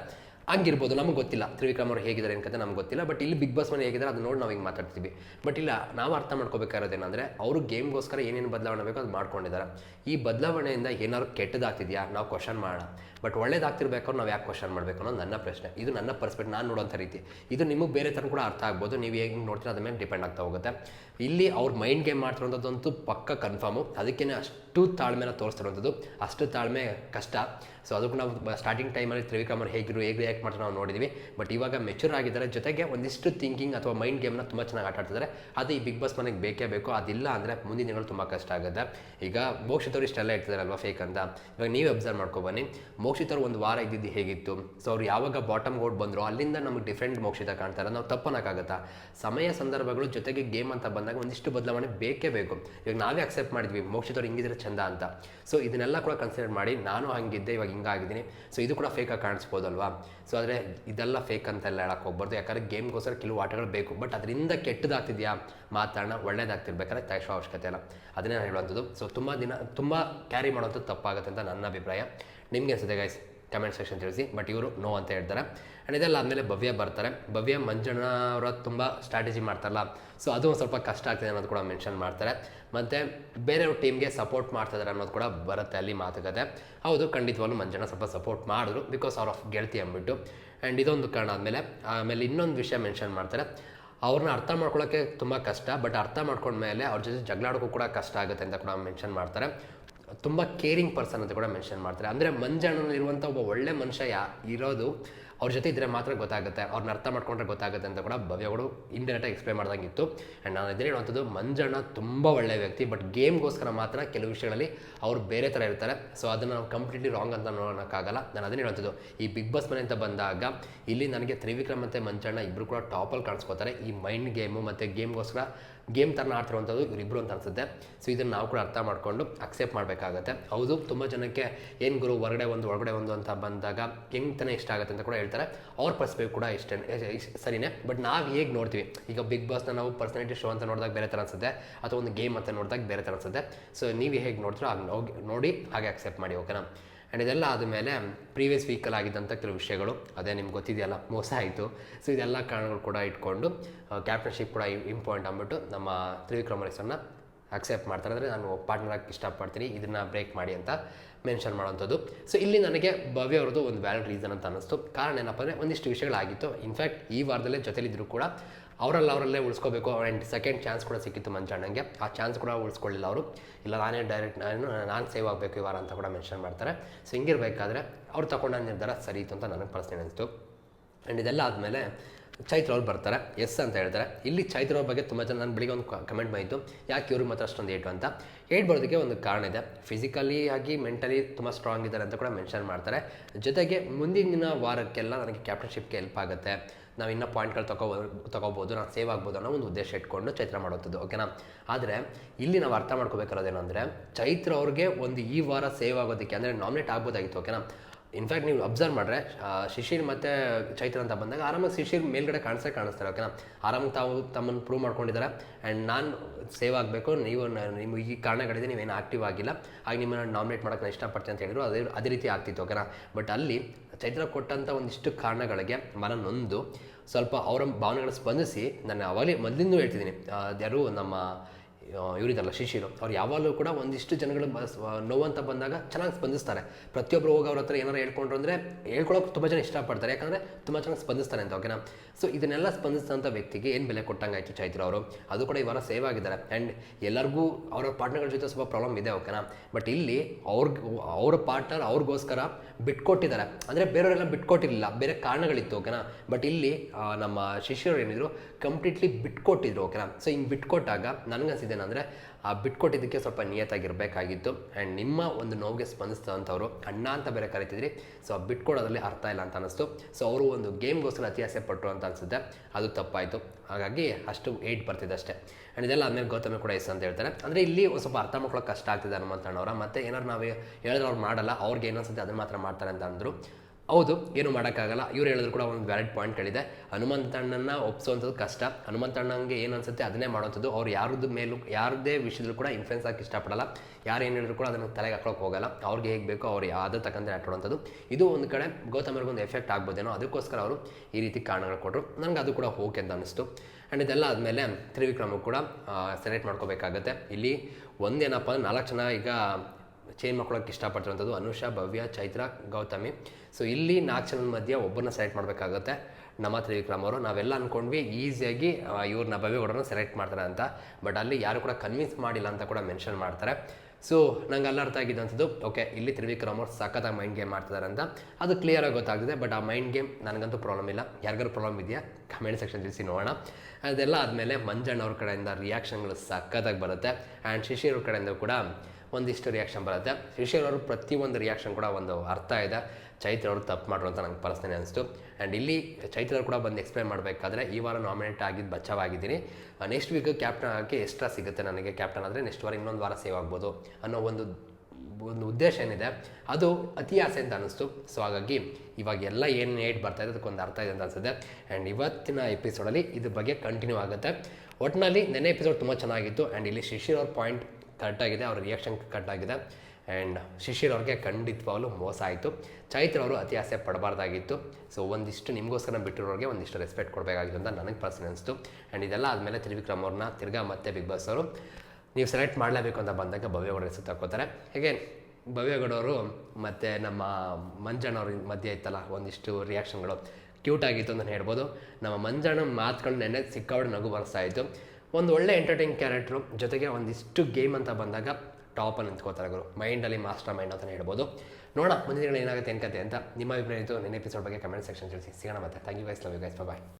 ಹಂಗಿರ್ಬೋದು, ನಮ್ಗೆ ಗೊತ್ತಿಲ್ಲ. ತ್ರಿವಿಕ್ರಮ್ ಅವ್ರು ಹೇಗಿದ್ದಾರೆ ಅನ್ಕಂತ ನಮ್ಗೆ ಗೊತ್ತಿಲ್ಲ. ಬಟ್ ಇಲ್ಲಿ ಬಿಗ್ ಬಾಸ್ ಮನೆ ಹೇಗಿದ್ದಾರೆ ಅದು ನೋಡಿ ನಾವು ಹಿಂಗೆ ಮಾತಾಡ್ತೀವಿ ಬಟ್ ಇಲ್ಲ, ನಾವು ಅರ್ಥ ಮಾಡ್ಕೋಬೇಕಾಗಿರೋದೇನೆಂದರೆ ಅವರು ಗೇಮ್ಗೋಸ್ಕರ ಏನೇನು ಬದಲಾವಣೆ ಬೇಕೋ ಅದು ಮಾಡ್ಕೊಂಡಿದ್ದಾರೆ ಈ ಬದಲಾವಣೆಯಿಂದ ಏನಾದ್ರು ಕೆಟ್ಟದಾಗ್ತಿದೆಯಾ? ನಾವು ಕ್ವಶನ್ ಮಾಡೋಣ. ಬಟ್ ಒಳ್ಳೇದಾಗ್ತಿರ್ಬೇಕಾದ್ರೆ ನಾವು ಯಾಕೆ ಕ್ವಶನ್ ಮಾಡಬೇಕು ಅನ್ನೋದು ನನ್ನ ಪ್ರಶ್ನೆ. ಇದು ನನ್ನ ಪರ್ಸ್ಪೆಕ್ಟ್, ನಾನು ನೋಡೋಂಥ ರೀತಿ. ಇದು ನಿಮಗೆ ಬೇರೆ ಥರ ಕೂಡ ಅರ್ಥ ಆಗ್ಬೋದು. ನೀವು ಹೇಗೆ ನೋಡ್ತೀರ ಅದ್ರ ಮೇಲೆ ಡಿಪೆಂಡ್ ಆಗ್ತಾ ಹೋಗುತ್ತೆ. ಇಲ್ಲಿ ಅವ್ರ ಮೈಂಡ್ ಗೇಮ್ ಮಾಡ್ತಿರೋಂಥದ್ದಂತೂ ಪಕ್ಕ ಕನ್ಫರ್ಮು. ಅದಕ್ಕೇ ಅಷ್ಟು ಅಷ್ಟು ತಾಳ್ಮೆನ ತೋರಿಸ್ತಿರೋಂಥದ್ದು. ಅಷ್ಟು ತಾಳ್ಮೆ ಕಷ್ಟ. ಸೊ ಅದಕ್ಕೂ ನಾವು ಸ್ಟಾರ್ಟಿಂಗ್ ಟೈಮಲ್ಲಿ ತ್ರಿವಿಕ್ರಮರು ಹೇಗಿರು ಹೇಗೆ ರಿಯಾಕ್ಟ್ ಮಾಡ್ತಾರೆ ನಾವು ನೋಡಿದ್ವಿ. ಬಟ್ ಇವಾಗ ಮೆಚೂರ್ ಆಗಿದ್ದಾರೆ, ಜೊತೆಗೆ ಒಂದಿಷ್ಟು ಥಿಂಕಿಂಗ್ ಅಥವಾ ಮೈಂಡ್ ಗೇಮ್ನ ತುಂಬ ಚೆನ್ನಾಗಿ ಆಟ ಆಡ್ತಿದ್ದಾರೆ. ಅದು ಈ ಬಿಗ್ ಬಾಸ್ ಮನೆಗೆ ಬೇಕೇ ಬೇಕು, ಅದಿಲ್ಲ ಅಂದರೆ ಮುಂದಿನ ದಿನಗಳು ತುಂಬ ಕಷ್ಟ ಆಗುತ್ತೆ. ಈಗ ಮೋಕ್ಷಿತವ್ರು ಇಷ್ಟೆಲ್ಲ ಅಲ್ವಾ ಫೇಕ್ ಅಂತ? ಇವಾಗ ನೀವು ಅಬ್ಸರ್ವ್ ಮಾಡ್ಕೊ ಬನ್ನಿ. ಮೋಕ್ಷಿತ್ ಅವ್ರು ಒಂದು ವಾರ ಇದ್ದಿದ್ದು ಹೇಗಿತ್ತು? ಸೊ ಅವ್ರು ಯಾವಾಗ ಬಾಟಮ್ ಗೋಡ್ ಬಂದರು, ಅಲ್ಲಿಂದ ನಮಗೆ ಡಿಫ್ರೆಂಟ್ ಮೋಕ್ಷಿತ ಕಾಣ್ತಾರೆ ನಾವು ತಪ್ಪನಕ್ಕಾಗತ್ತಾ ಸಮಯ ಸಂದರ್ಭಗಳು ಜೊತೆಗೆ ಗೇಮ್ ಅಂತ ಬಂದಾಗ ಒಂದಿಷ್ಟು ಬದಲಾವಣೆ ಬೇಕೇ ಬೇಕು. ಇವಾಗ ನಾವೇ ಅಕ್ಸೆಪ್ಟ್ ಮಾಡಿದ್ವಿ ಮೋಕ್ಷಿತವ್ರು ಹಿಂಗಿದ್ರೆ ಚಂದ ಅಂತ. ಸೊ ಇದನ್ನೆಲ್ಲ ಕೂಡ ಕನ್ಸಿಡರ್ ಮಾಡಿ, ನಾನು ಹಂಗಿದ್ದೆ, ಇವಾಗ ಹಿಂಗಾಗಿದ್ದೀನಿ. ಸೊ ಇದು ಕೂಡ ಫೇಕಾಗಿ ಕಾಣಿಸ್ಬೋದಲ್ವಾ? ಸೊ ಆದರೆ ಇದೆಲ್ಲ ಫೇಕ್ ಅಂತೆಲ್ಲ ಹೇಳಕ್ಕೆ ಹೋಗ್ಬಾರ್ದು. ಯಾಕಂದರೆ ಗೇಮ್ಗೋಸ್ಕರ ಕೆಲವು ಆಟಗಳು ಬೇಕು. ಬಟ್ ಅದರಿಂದ ಕೆಟ್ಟದಾಗ್ತಿದೆಯಾ? ಮಾತಾಡೋಣ ಒಳ್ಳೇದಾಗ್ತಿರ್ಬೇಕಾದ್ರೆ ತಯಸೋ ಅವಶ್ಯಕತೆ ಇಲ್ಲ. ಅದನ್ನೇ ನಾನು ಹೇಳುವಂಥದ್ದು. ಸೊ ತುಂಬ ದಿನ, ತುಂಬ ಕ್ಯಾರಿ ಮಾಡೋಂಥದ್ದು ತಪ್ಪಾಗುತ್ತೆ ಅಂತ ನನ್ನ ಅಭಿಪ್ರಾಯ. ನಿಮಗೆ ಅನಿಸುತ್ತೆ ಗೈಸ್ ಕಮೆಂಟ್ ಸೆಕ್ಷನ್ ತಿಳಿಸಿ ಬಟ್ ಇವರು ನೋ ಅಂತ ಹೇಳ್ತಾರೆ. ಆ್ಯಂಡ್ ಇದೆಲ್ಲ ಆದಮೇಲೆ ಭವ್ಯ ಬರ್ತಾರೆ. ಭವ್ಯ ಮಂಜಣ್ಣ ಅವರ ತುಂಬ ಸ್ಟ್ರಾಟಜಿ ಮಾಡ್ತಾರಲ್ಲ ಸೊ ಅದು ಒಂದು ಸ್ವಲ್ಪ ಕಷ್ಟ ಆಗ್ತದೆ ಅನ್ನೋದು ಕೂಡ ಮೆನ್ಷನ್ ಮಾಡ್ತಾರೆ. ಮತ್ತು ಬೇರೆಯವ್ರ ಟೀಮ್ಗೆ ಸಪೋರ್ಟ್ ಮಾಡ್ತಿದ್ದಾರೆ ಅನ್ನೋದು ಕೂಡ ಬರುತ್ತೆ ಅಲ್ಲಿ ಮಾತುಕತೆ. ಹೌದು, ಖಂಡಿತವಾಗ್ಲೂ ಮಂಜಣ್ಣ ಸ್ವಲ್ಪ ಸಪೋರ್ಟ್ ಮಾಡಿದ್ರು ಬಿಕಾಸ್ ಅವ್ರ ಆಫ್ ಗೆಳತಿ ಅಂದ್ಬಿಟ್ಟು. ಆ್ಯಂಡ್ ಇದೊಂದು ಕಾರಣ ಆದಮೇಲೆ, ಆಮೇಲೆ ಇನ್ನೊಂದು ವಿಷಯ ಮೆನ್ಷನ್ ಮಾಡ್ತಾರೆ. ಅವ್ರನ್ನ ಅರ್ಥ ಮಾಡ್ಕೊಳ್ಳೋಕ್ಕೆ ತುಂಬ ಕಷ್ಟ ಬಟ್ ಅರ್ಥ ಮಾಡ್ಕೊಂಡ್ಮೇಲೆ ಅವ್ರ ಜೊತೆ ಜಗಳಾಡೋಕ್ಕೂ ಕೂಡ ಕಷ್ಟ ಆಗುತ್ತೆ ಅಂತ ಕೂಡ ಮೆನ್ಷನ್ ಮಾಡ್ತಾರೆ. ತುಂಬ ಕೇರಿಂಗ್ ಪರ್ಸನ್ ಅಂತ ಕೂಡ ಮೆನ್ಷನ್ ಮಾಡ್ತಾರೆ. ಅಂದರೆ ಮಂಜಣ್ಣನಲ್ಲಿರುವಂಥ ಒಬ್ಬ ಒಳ್ಳೆ ಮನುಷ್ಯ ಇರೋದು ಅವ್ರ ಜೊತೆ ಇದ್ದರೆ ಮಾತ್ರ ಗೊತ್ತಾಗುತ್ತೆ. ಅವ್ರನ್ನ ಅರ್ಥ ಮಾಡ್ಕೊಂಡ್ರೆ ಗೊತ್ತಾಗುತ್ತೆ ಅಂತ ಕೂಡ ಭವ್ಯಗಳು ಇಂಡೈರೆಕ್ಟಾಗಿ ಎಕ್ಸ್ಪ್ಲೇನ್ ಮಾಡ್ದಂಗಿತ್ತು. ಆ್ಯಂಡ್ ನಾನು ಇದನ್ನೇ ಹೇಳುವಂಥದ್ದು, ಮಂಜಣ್ಣ ತುಂಬ ಒಳ್ಳೆಯ ವ್ಯಕ್ತಿ ಬಟ್ ಗೇಮ್ಗೋಸ್ಕರ ಮಾತ್ರ ಕೆಲವು ವಿಷಯಗಳಲ್ಲಿ ಅವ್ರು ಬೇರೆ ಥರ ಇರ್ತಾರೆ. ಸೊ ಅದನ್ನು ನಾವು ಕಂಪ್ಲೀಟ್ಲಿ ರಾಂಗ್ ಅಂತ ನೋಡೋಕ್ಕಾಗಲ್ಲ ನಾನು ಅದನ್ನೇ ಹೇಳುವಂಥದ್ದು, ಈ ಬಿಗ್ ಬಾಸ್ ಮನೆ ಅಂತ ಬಂದಾಗ ಇಲ್ಲಿ ನನಗೆ ತ್ರಿವಿಕ್ರಮ್ ಮತ್ತು ಮಂಜಣ್ಣ ಇಬ್ಬರು ಕೂಡ ಟಾಪಲ್ಲಿ ಕಾಣಿಸ್ಕೋತಾರೆ. ಈ ಮೈಂಡ್ ಗೇಮು ಮತ್ತು ಗೇಮ್ಗೋಸ್ಕರ ಗೇಮ್ ಥರನ ಆಡ್ತಿರುವಂಥದ್ದು ಇವರಿಬ್ಬರು ಅಂತ ಅನಿಸುತ್ತೆ. ಸೊ ಇದನ್ನು ನಾವು ಕೂಡ ಅರ್ಥ ಮಾಡಿಕೊಂಡು ಅಕ್ಸೆಪ್ಟ್ ಮಾಡಬೇಕಾಗತ್ತೆ. ಹೌದು, ತುಂಬ ಜನಕ್ಕೆ ಏನು ಗುರು ಹೊರಗಡೆ ಒಂದು, ಒಳಗಡೆ ಒಂದು ಅಂತ ಬಂದಾಗ ಹೆಂಗೆ ತಾನೇ ಇಷ್ಟ ಆಗುತ್ತೆ ಅಂತ ಕೂಡ ಹೇಳ್ತಾರೆ. ಅವ್ರ ಪರ್ಸ್ಪೆಕ್ಟ್ ಕೂಡ ಇಷ್ಟೇ ಸರಿನೇ. ಬಟ್ ನಾವು ಹೇಗೆ ನೋಡ್ತೀವಿ? ಈಗ ಬಿಗ್ ಬಾಸ್ನ ನಾವು ಪರ್ಸನಾಲಿಟಿ ಶೋ ಅಂತ ನೋಡಿದಾಗ ಬೇರೆ ಥರ ಅನಿಸುತ್ತೆ. ಅಥವಾ ಒಂದು ಗೇಮ್ ಅಂತ ನೋಡಿದಾಗ ಬೇರೆ ಥರ ಅನಿಸುತ್ತೆ. ಸೊ ನೀವು ಹೇಗೆ ನೋಡ್ತೀರೋ ಹೋಗಿ ನೋಡಿ ಹಾಗೆ ಅಕ್ಸೆಪ್ಟ್ ಮಾಡಿ ಓಕೆನಾ ಆ್ಯಂಡ್ ಇದೆಲ್ಲ ಆದಮೇಲೆ ಪ್ರೀವಿಯಸ್ ವೀಕಲ್ಲಿ ಆಗಿದ್ದಂಥ ಕೆಲವು ವಿಷಯಗಳು. ಅದೇ ನಿಮ್ಗೆ ಗೊತ್ತಿದೆಯಲ್ಲ, ಮೋಸ ಆಯಿತು. ಸೊ ಇದೆಲ್ಲ ಕಾರಣಗಳು ಕೂಡ ಇಟ್ಕೊಂಡು ಕ್ಯಾಪ್ಟನ್ಶಿಪ್ ಕೂಡ ಇಂಪಾರ್ಟೆಂಟ್ ಅಂದ್ಬಿಟ್ಟು ನಮ್ಮ ತ್ರಿವಿಕ್ರಮ ಹೆಸರನ್ನ ಅಕ್ಸೆಪ್ಟ್ ಮಾಡ್ತಾರೆ. ಅಂದರೆ ನಾನು ಪಾರ್ಟ್ನರ್ ಆಗಿ ಇಷ್ಟಪಡ್ತೀನಿ, ಇದನ್ನು ಬ್ರೇಕ್ ಮಾಡಿ ಅಂತ ಮೆನ್ಷನ್ ಮಾಡೋವಂಥದ್ದು. ಸೊ ಇಲ್ಲಿ ನನಗೆ ಭವ್ಯ ಅವ್ರದ್ದು ಒಂದು ವ್ಯಾಲಿಡ್ ರೀಸನ್ ಅಂತ ಅನ್ನಿಸ್ತು. ಕಾರಣ ಏನಪ್ಪ ಅಂದರೆ ಒಂದಿಷ್ಟು ವಿಷಯಗಳಾಗಿತ್ತು. ಇನ್ಫ್ಯಾಕ್ಟ್ ಈ ವಾರದಲ್ಲೇ ಜೊತೆಲಿದ್ದರೂ ಕೂಡ ಅವರಲ್ಲಿ ಅವರಲ್ಲೇ ಉಳಿಸ್ಕೋಬೇಕು. ಆ್ಯಂಡ್ ಸೆಕೆಂಡ್ ಚಾನ್ಸ್ ಕೂಡ ಸಿಕ್ಕಿತ್ತು ಮಂಜಣ್ಣಂಗೆ ಆ ಚಾನ್ಸ್ ಕೂಡ ಉಳಿಸ್ಕೊಳ್ಳಿಲ್ಲ ಅವರು. ಇಲ್ಲ, ನಾನೇ ಡೈರೆಕ್ಟ್ ನಾನು ನಾನು ಸೇವ್ ಆಗಬೇಕು ಈ ವಾರ ಅಂತ ಕೂಡ ಮೆನ್ಷನ್ ಮಾಡ್ತಾರೆ. ಸೊ ಹಿಂಗಿರಬೇಕಾದ್ರೆ ಅವ್ರು ತಗೊಂಡ ನಿರ್ಧಾರ ಸರಿ ಇತ್ತು ಅಂತ ನನಗೆ ಪರ್ಸನಲ್ ಅನಿಸ್ತು ಆ್ಯಂಡ್ ಇದೆಲ್ಲ ಆದಮೇಲೆ ಚೈತ್ರ ಅವ್ರು ಬರ್ತಾರೆ. ಎಸ್ ಅಂತ ಹೇಳ್ತಾರೆ. ಇಲ್ಲಿ ಚೈತ್ರ ಅವ್ರ ಬಗ್ಗೆ ತುಂಬ ಜನ ನಾನು ಬೆಳಿಗ್ಗೆ ಒಂದು ಕಮೆಂಟ್ ಬಂದಿತ್ತು ಯಾಕೆ ಇವ್ರಿಗೆ ಮಾತ್ರ ಅಷ್ಟೊಂದು ಏಟು ಅಂತ? ಹೇಳ್ಬೋದಕ್ಕೆ ಒಂದು ಕಾರಣ ಇದೆ. ಫಿಸಿಕಲಿ ಆಗಿ ಮೆಂಟಲಿ ತುಂಬ ಸ್ಟ್ರಾಂಗ್ ಇದ್ದಾರೆ ಅಂತ ಕೂಡ ಮೆನ್ಷನ್ ಮಾಡ್ತಾರೆ. ಜೊತೆಗೆ ಮುಂದಿನ ವಾರಕ್ಕೆಲ್ಲ ನನಗೆ ಕ್ಯಾಪ್ಟನ್ಶಿಪ್ಗೆ ಹೆಲ್ಪ್ ಆಗುತ್ತೆ. ನಾವು ಇನ್ನೂ ಪಾಯಿಂಟ್ಗಳು ತಗೋಬೋದು ತಗೋಬೋದು ನಾನು ಸೇವ್ ಆಗ್ಬೋದು ಅನ್ನೋ ಒಂದು ಉದ್ದೇಶ ಇಟ್ಕೊಂಡು ಚೈತ್ರ ಮಾಡುವಂಥದ್ದು ಓಕೆನಾ ಆದರೆ, ಇಲ್ಲಿ ನಾವು ಅರ್ಥ ಮಾಡ್ಕೋಬೇಕಾರೋದೇನೆಂದರೆ ಚೈತ್ರ ಅವ್ರಿಗೆ ಒಂದು ಈ ವಾರ ಸೇವ್ ಆಗೋದಕ್ಕೆ, ಅಂದರೆ ನಾಮಿನೇಟ್ ಆಗ್ಬೋದಾಗಿತ್ತು ಓಕೆನಾ ಇನ್ಫ್ಯಾಕ್ಟ್ ನೀವು ಅಬ್ಸರ್ವ್ ಮಾಡಿದ್ರೆ ಶಿಶಿರ್ ಮತ್ತು ಚೈತ್ರ ಅಂತ ಬಂದಾಗ ಆರಾಮಾಗಿ ಶಿಶಿರ್ ಮೇಲ್ಗಡೆ ಕಾಣಿಸ್ತಾ ಕಾಣಿಸ್ತಾರೆ ಓಕೆನಾ ಆರಾಮಾಗಿ ತಾವು ತಮ್ಮನ್ನು ಪ್ರೂವ್ ಮಾಡ್ಕೊಂಡಿದ್ದಾರೆ ಆ್ಯಂಡ್ ನಾನು ಸೇವ್ ಆಗಬೇಕು, ನೀವು ನಿಮ್ಗೆ ಈ ಕಾರಣಗಳಿದೆ ನೀವೇನು ಆಕ್ಟಿವ್ ಆಗಿಲ್ಲ ಆಗ ನಿಮ್ಮನ್ನು ನಾಮಿನೇಟ್ ಮಾಡೋಕ್ಕೆ ನಾನು ಇಷ್ಟಪಡ್ತೀನಿ ಅಂತ ಹೇಳಿದ್ರು, ಅದೇ ಅದೇ ರೀತಿ ಆಗ್ತಿತ್ತು ಓಕೆನಾ ಬಟ್ ಅಲ್ಲಿ ಚೈತ್ರ ಕೊಟ್ಟಂಥ ಒಂದಿಷ್ಟು ಕಾರಣಗಳಿಗೆ ಮನ ನೊಂದು ಸ್ವಲ್ಪ ಅವರ ಭಾವನೆಗಳನ್ನ ಸ್ಪಂದಿಸಿ ನಾನು ಅವಾಗಲೇ ಮೊದಲಿಂದ ಹೇಳ್ತಿದ್ದೀನಿ. ಯಾರು ನಮ್ಮ ಇವರಿದಲ್ಲ ಶಿಶಿರು ಅವ್ರು ಯಾವಾಗಲೂ ಕೂಡ ಒಂದಿಷ್ಟು ಜನಗಳು ನೋವಂತ ಬಂದಾಗ ಚೆನ್ನಾಗಿ ಸ್ಪಂದಿಸ್ತಾರೆ. ಪ್ರತಿಯೊಬ್ಬರು ಹೋಗಿ ಅವ್ರ ಹತ್ರ ಏನಾರು ಹೇಳ್ಕೊಂಡ್ರು ಅಂದರೆ ಹೇಳ್ಕೊಳ್ಳೋಕೆ ತುಂಬ ಜನ ಇಷ್ಟಪಡ್ತಾರೆ. ಯಾಕಂದರೆ ತುಂಬ ಚೆನ್ನಾಗಿ ಸ್ಪಂದಿಸ್ತಾರೆ ಅಂತ, ಓಕೆನಾ? ಸೊ, ಇದನ್ನೆಲ್ಲ ಸ್ಪಂದಿಸಿದಂಥ ವ್ಯಕ್ತಿಗೆ ಏನು ಬೆಲೆ ಕೊಟ್ಟಂಗಾಯಿತು ಚೈತ್ರ ಅವರು? ಅದು ಕೂಡ ಇವರ ವಾರ ಸೇವ್ ಆಗಿದ್ದಾರೆ. ಆ್ಯಂಡ್ ಎಲ್ಲರಿಗೂ ಅವರ ಪಾರ್ಟ್ನರ್ಗಳ ಜೊತೆ ಸ್ವಲ್ಪ ಪ್ರಾಬ್ಲಮ್ ಇದೆ, ಓಕೆನಾ? ಬಟ್ ಇಲ್ಲಿ ಅವ್ರಿಗೆ, ಅವ್ರ ಪಾರ್ಟ್ನರ್ ಅವ್ರಿಗೋಸ್ಕರ ಬಿಟ್ಕೊಟ್ಟಿದ್ದಾರೆ. ಅಂದರೆ ಬೇರೆಯವರೆಲ್ಲ ಬಿಟ್ಕೊಟ್ಟಿರಲಿಲ್ಲ. ಬೇರೆ ಕಾರಣಗಳಿತ್ತು, ಓಕೆನಾ? ಬಟ್ ಇಲ್ಲಿ ನಮ್ಮ ಶಿಷ್ಯರು ಏನಿದ್ರು, ಕಂಪ್ಲೀಟ್ಲಿ ಬಿಟ್ಕೊಟ್ಟಿದ್ರು, ಓಕೆನಾ? ಸೊ, ಹಿಂಗೆ ಬಿಟ್ಕೊಟ್ಟಾಗ ನನಗನ್ಸಿದ್ದೇನೆಂದರೆ ಆ ಬಿಟ್ಕೊಟ್ಟಿದ್ದಕ್ಕೆ ಸ್ವಲ್ಪ ನಿಯತ್ತಾಗಿರಬೇಕಾಗಿತ್ತು. ಆ್ಯಂಡ್ ನಿಮ್ಮ ಒಂದು ನೋವಿಗೆ ಸ್ಪಂದಿಸಿದಂಥವ್ರು, ಅಣ್ಣ ಅಂತ ಬೇರೆ ಕರಿತಿದ್ರಿ ಸೊ ಆ ಬಿಟ್ಕೊಡೋದ್ರಲ್ಲಿ ಅರ್ಥ ಇಲ್ಲ ಅಂತ ಅನ್ನಿಸ್ತು. ಸೊ ಅವರು ಒಂದು ಗೇಮ್ಗೋಸ್ಕರ ಅತಿ ಆಸೆ ಪಟ್ಟರು ಅಂತ ಅನಿಸುತ್ತೆ. ಅದು ತಪ್ಪಾಯಿತು. ಹಾಗಾಗಿ ಅಷ್ಟು ಏಟ್ ಬರ್ತಿದೆ ಅಷ್ಟೇ. ಆ್ಯಂಡ್ ಇದೆಲ್ಲ ಆದಮೇಲೆ ಗೌತಮಿ ಕೂಡ ಎಸ್ ಅಂತ ಹೇಳ್ತಾರೆ. ಅಂದರೆ ಇಲ್ಲಿ ಸ್ವಲ್ಪ ಅರ್ಥ ಮಾಡ್ಕೊಳ್ಳೋಕೆ ಕಷ್ಟ ಆಗ್ತಿದೆ ಹನುಮಂತಣ್ಣವರ. ಮತ್ತೆ ಏನಾದ್ರು ನಾವು ಹೇಳಿದ್ರೆ ಅವ್ರು ಮಾಡಲ್ಲ, ಅವ್ರಿಗೆ ಏನೋ ಅದನ್ನು ಮಾತ್ರ ಮಾಡ್ತಾರೆ ಅಂತ ಅಂದರು. ಹೌದು, ಏನು ಮಾಡೋಕ್ಕಾಗಲ್ಲ. ಇವ್ರು ಹೇಳಿದ್ರು ಕೂಡ ಒಂದು ವ್ಯಾಲಿಡ್ ಪಾಯಿಂಟ್ಗಳಿದೆ ಹನುಮಂತಣ್ಣನ ಒಪ್ಸೋವಂಥದ್ದು ಕಷ್ಟ. ಹನುಮಂತಣ್ಣಂಗೆ ಏನು ಅನ್ಸುತ್ತೆ ಅದನ್ನೇ ಮಾಡೋಂಥದ್ದು. ಅವ್ರು ಯಾರದ್ದು ಮೇಲೂ, ಯಾರದೇ ವಿಷಯದಲ್ಲೂ ಕೂಡ ಇನ್ಫ್ಲೆನ್ಸ್ ಆಗಿ ಇಷ್ಟಪಡಲ್ಲ. ಯಾರು ಏನು ಹೇಳಿದ್ರು ಕೂಡ ಅದನ್ನು ತಲೆಗೆ ಹಾಕೋಕೆ ಹೋಗಲ್ಲ. ಅವ್ರಿಗೆ ಹೇಗೆ ಬೇಕೋ ಅವ್ರು ಯಾವುದೇ ತಕ್ಕಂತೆ ಆಟಾಡುವಂಥದ್ದು ಇದು ಒಂದು ಕಡೆ ಗೌತಮರಿಗೆ ಒಂದು ಎಫೆಕ್ಟ್ ಆಗ್ಬೋದೇನೋ, ಅದಕ್ಕೋಸ್ಕರ ಅವರು ಈ ರೀತಿ ಕಾರಣಗಳು ಕೊಟ್ಟರು ನನಗೆ ಅದು ಕೂಡ ಓಕೆ ಅಂತ ಅನಿಸ್ತು ಆ್ಯಂಡ್ ಇದೆಲ್ಲ ಆದಮೇಲೆ ತ್ರಿವಿಕ್ರಮ ಕೂಡ ಸೆಲೆಕ್ಟ್ ಮಾಡ್ಕೋಬೇಕಾಗತ್ತೆ. ಇಲ್ಲಿ ಒಂದೇನಪ್ಪ ನಾಲ್ಕು ಜನ ಈಗ ಚೇಂಜ್ ಮಾಡ್ಕೊಳ್ಳೋಕೆ ಇಷ್ಟಪಡ್ತಿರೋಂಥದ್ದು ಅನುಷಾ, ಭವ್ಯ, ಚೈತ್ರ, ಗೌತಮಿ. ಸೊ ಇಲ್ಲಿ ನಾಲ್ಕು ಜನದ ಮಧ್ಯೆ ಒಬ್ಬರನ್ನ ಸೆಲೆಕ್ಟ್ ಮಾಡಬೇಕಾಗುತ್ತೆ. ನಮ್ಮ ತ್ರಿವಿಕ್ರಮ್ ಅವರು. ನಾವೆಲ್ಲ ಅಂದ್ಕೊಂಡ್ವಿ ಈಸಿಯಾಗಿ ಇವ್ರನ್ನ ಭವ್ಯ ಗೌಡರನ್ನ ಸೆಲೆಕ್ಟ್ ಮಾಡ್ತಾರೆ ಅಂತ. ಬಟ್ ಅಲ್ಲಿ ಯಾರು ಕೂಡ ಕನ್ವಿನ್ಸ್ ಮಾಡಿಲ್ಲ ಅಂತ ಕೂಡ ಮೆನ್ಷನ್ ಮಾಡ್ತಾರೆ. ಸೊ ನಂಗೆ ಅಲ್ಲ ಅರ್ಥ ಆಗಿದ್ದಂಥದ್ದು ಓಕೆ ಇಲ್ಲಿ ತ್ರಿವಿಕ್ರಮ್ ಅವ್ರು ಸಖತ್ತಾಗಿ ಮೈಂಡ್ ಗೇಮ್ ಮಾಡ್ತಿದ್ದಾರೆ ಅಂತ. ಅದು ಕ್ಲಿಯರಾಗಿ ಗೊತ್ತಾಗ್ತಿದೆ ಬಟ್ ಆ ಮೈಂಡ್ ಗೇಮ್ ನನಗಂತೂ ಪ್ರಾಬ್ಲಮ್ ಇಲ್ಲ. ಯಾರಿಗಾರು ಪ್ರಾಬ್ಲಮ್ ಇದೆಯಾ? ಕಮೆಂಟ್ ಸೆಕ್ಷನ್ ತಿಳಿಸಿ ನೋಡೋಣ. ಅದೆಲ್ಲ ಆದಮೇಲೆ ಮಂಜಣ್ಣ ಅವ್ರ ಕಡೆಯಿಂದ ರಿಯಾಕ್ಷನ್ಗಳು ಸಖತ್ತಾಗಿ ಬರುತ್ತೆ. ಆ್ಯಂಡ್ ಶಿಶಿರ್ ಅವ್ರ ಕಡೆಯಿಂದ ಕೂಡ ಒಂದಿಷ್ಟು ರಿಯಾಕ್ಷನ್ ಬರುತ್ತೆ. ಅವರು ಪ್ರತಿಯೊಂದು ರಿಯಾಕ್ಷನ್ ಕೂಡ ಒಂದು ಅರ್ಥ ಇದೆ. ಚೈತ್ರ ಅವರು ತಪ್ಪು ಮಾಡ್ರು ಅಂತ ನಂಗೆ ಪರಿಸ್ಥಿತಿ ಅನಿಸ್ತು. ಆ್ಯಂಡ್ ಇಲ್ಲಿ ಚೈತ್ರ ಕೂಡ ಬಂದು ಎಕ್ಸ್ಪ್ಲೈನ್ ಮಾಡಬೇಕಾದ್ರೆ ಈ ವಾರ ನಾಮಿನೇಟ್ ಆಗಿದ್ದು ಬಚಾವಾಗಿದ್ದೀನಿ ನೆಕ್ಸ್ಟ್ ವೀಕ್ ಕ್ಯಾಪ್ಟನ್ ಆಗಿ ಎಕ್ಸ್ಟ್ರಾ ಸಿಗುತ್ತೆ ನನಗೆ ಕ್ಯಾಪ್ಟನ್ ಆದರೆ ನೆಕ್ಸ್ಟ್ ವಾರ ಇನ್ನೊಂದು ವಾರ ಸೇವ್ ಆಗ್ಬೋದು ಅನ್ನೋ ಒಂದು ಒಂದು ಉದ್ದೇಶ ಏನಿದೆ. ಅದು ಅತಿ ಆಸೆ ಅಂತ ಅನ್ನಿಸ್ತು ಸೊ ಹಾಗಾಗಿ ಇವಾಗ ಎಲ್ಲ ಏನು ಏಟ್ ಬರ್ತಾ ಇದೆ ಅದಕ್ಕೊಂದು ಅರ್ಥ ಇದೆ ಅಂತ ಅನಿಸುತ್ತೆ. ಆ್ಯಂಡ್ ಇವತ್ತಿನ ಎಪಿಸೋಡಲ್ಲಿ ಇದ್ರ ಬಗ್ಗೆ ಕಂಟಿನ್ಯೂ ಆಗುತ್ತೆ. ಒಟ್ಟಿನಲ್ಲಿ ನೆನೆ ಎಪಿಸೋಡ್ ತುಂಬ ಚೆನ್ನಾಗಿತ್ತು. ಆ್ಯಂಡ್ ಇಲ್ಲಿ ಶಿಶಿರ್ ಅವ್ರ ಪಾಯಿಂಟ್ ಕರೆಕ್ಟಾಗಿದೆ ಅವ್ರ ರಿಯಾಕ್ಷನ್ ಕರೆಕ್ಟಾಗಿದೆ ಆ್ಯಂಡ್ ಶಿಶಿರ್ ಅವ್ರಿಗೆ ಖಂಡಿತವಾಗ್ಲೂ ಮೋಸ ಆಯಿತು. ಚೈತ್ರ ಅವರು ಅತಿ ಆಸೆ ಪಡಬಾರ್ದಾಗಿತ್ತು. ಸೊ ಒಂದಿಷ್ಟು ನಿಮಗೋಸ್ಕರ ಬಿಟ್ಟಿರೋರಿಗೆ ಒಂದಿಷ್ಟು ರೆಸ್ಪೆಕ್ಟ್ ಕೊಡಬೇಕಾಗಿತ್ತು ಅಂತ ನನಗೆ ಪರ್ಸನ್ ಅನಿಸ್ತು. ಆ್ಯಂಡ್ ಇದೆಲ್ಲ ಆದಮೇಲೆ ತ್ರಿವಿಕ್ರಮ್ ಅವ್ರನ್ನ ತಿರ್ಗಾ ಮತ್ತೆ ಬಿಗ್ ಬಾಸ್ ಅವರು, ನೀವು ಸೆಲೆಕ್ಟ್ ಮಾಡಲೇಬೇಕು ಅಂತ ಬಂದಾಗ ಭವ್ಯಗೌಡ ಹೆಸರು ತಗೋತಾರೆ ಹೇಗೆ ಭವ್ಯಗೌಡವರು ಮತ್ತು ನಮ್ಮ ಮಂಜಣ್ಣವ್ರ ಮಧ್ಯೆ ಇತ್ತಲ್ಲ, ಒಂದಿಷ್ಟು ರಿಯಾಕ್ಷನ್ಗಳು ಕ್ಯೂಟ್ ಆಗಿತ್ತು ಅಂತ ಹೇಳ್ಬೋದು. ನಮ್ಮ ಮಂಜಣ್ಣ ಮಾತುಗಳು ನೆನ್ನೆ ಸಿಕ್ಕಾಬಡಿ ನಗು ಬರ್ತಾ ಇತ್ತು. ಒಂದು ಒಳ್ಳೆ ಎಂಟರ್ಟೈನ್ ಕ್ಯಾರೆಕ್ಟ್ರು ಜೊತೆಗೆ ಒಂದಿಷ್ಟು ಗೇಮ್ ಅಂತ ಬಂದಾಗ ಟಾಪಲ್ಲಿ ನಿಂತ್ಕೋತಾರೆ ಗುರು. ಮೈಂಡಲ್ಲಿ ಮಾಸ್ಟರ್ ಮೈಂಡ್ ಅಂತಲೇ ಹೇಳ್ಬೋದು. ನೋಡೋಣ, ಮುಂದಿನ ದಿನ ಏನಾಗುತ್ತೆ ಅನ್ಕತೆ ಅಂತ. ನಿಮ್ಮ ಅಭಿಪ್ರಾಯ ಇತ್ತು ನಿನ್ನೆ ಎಪಿಸೋಡ್ ಬಗ್ಗೆ ಕಮೆಂಟ್ ಸೆಕ್ಷನ್ ತಿಳಿಸಿ. ಸಿಗೋಣ ಮತ್ತೆ. Thank you guys love you guys bye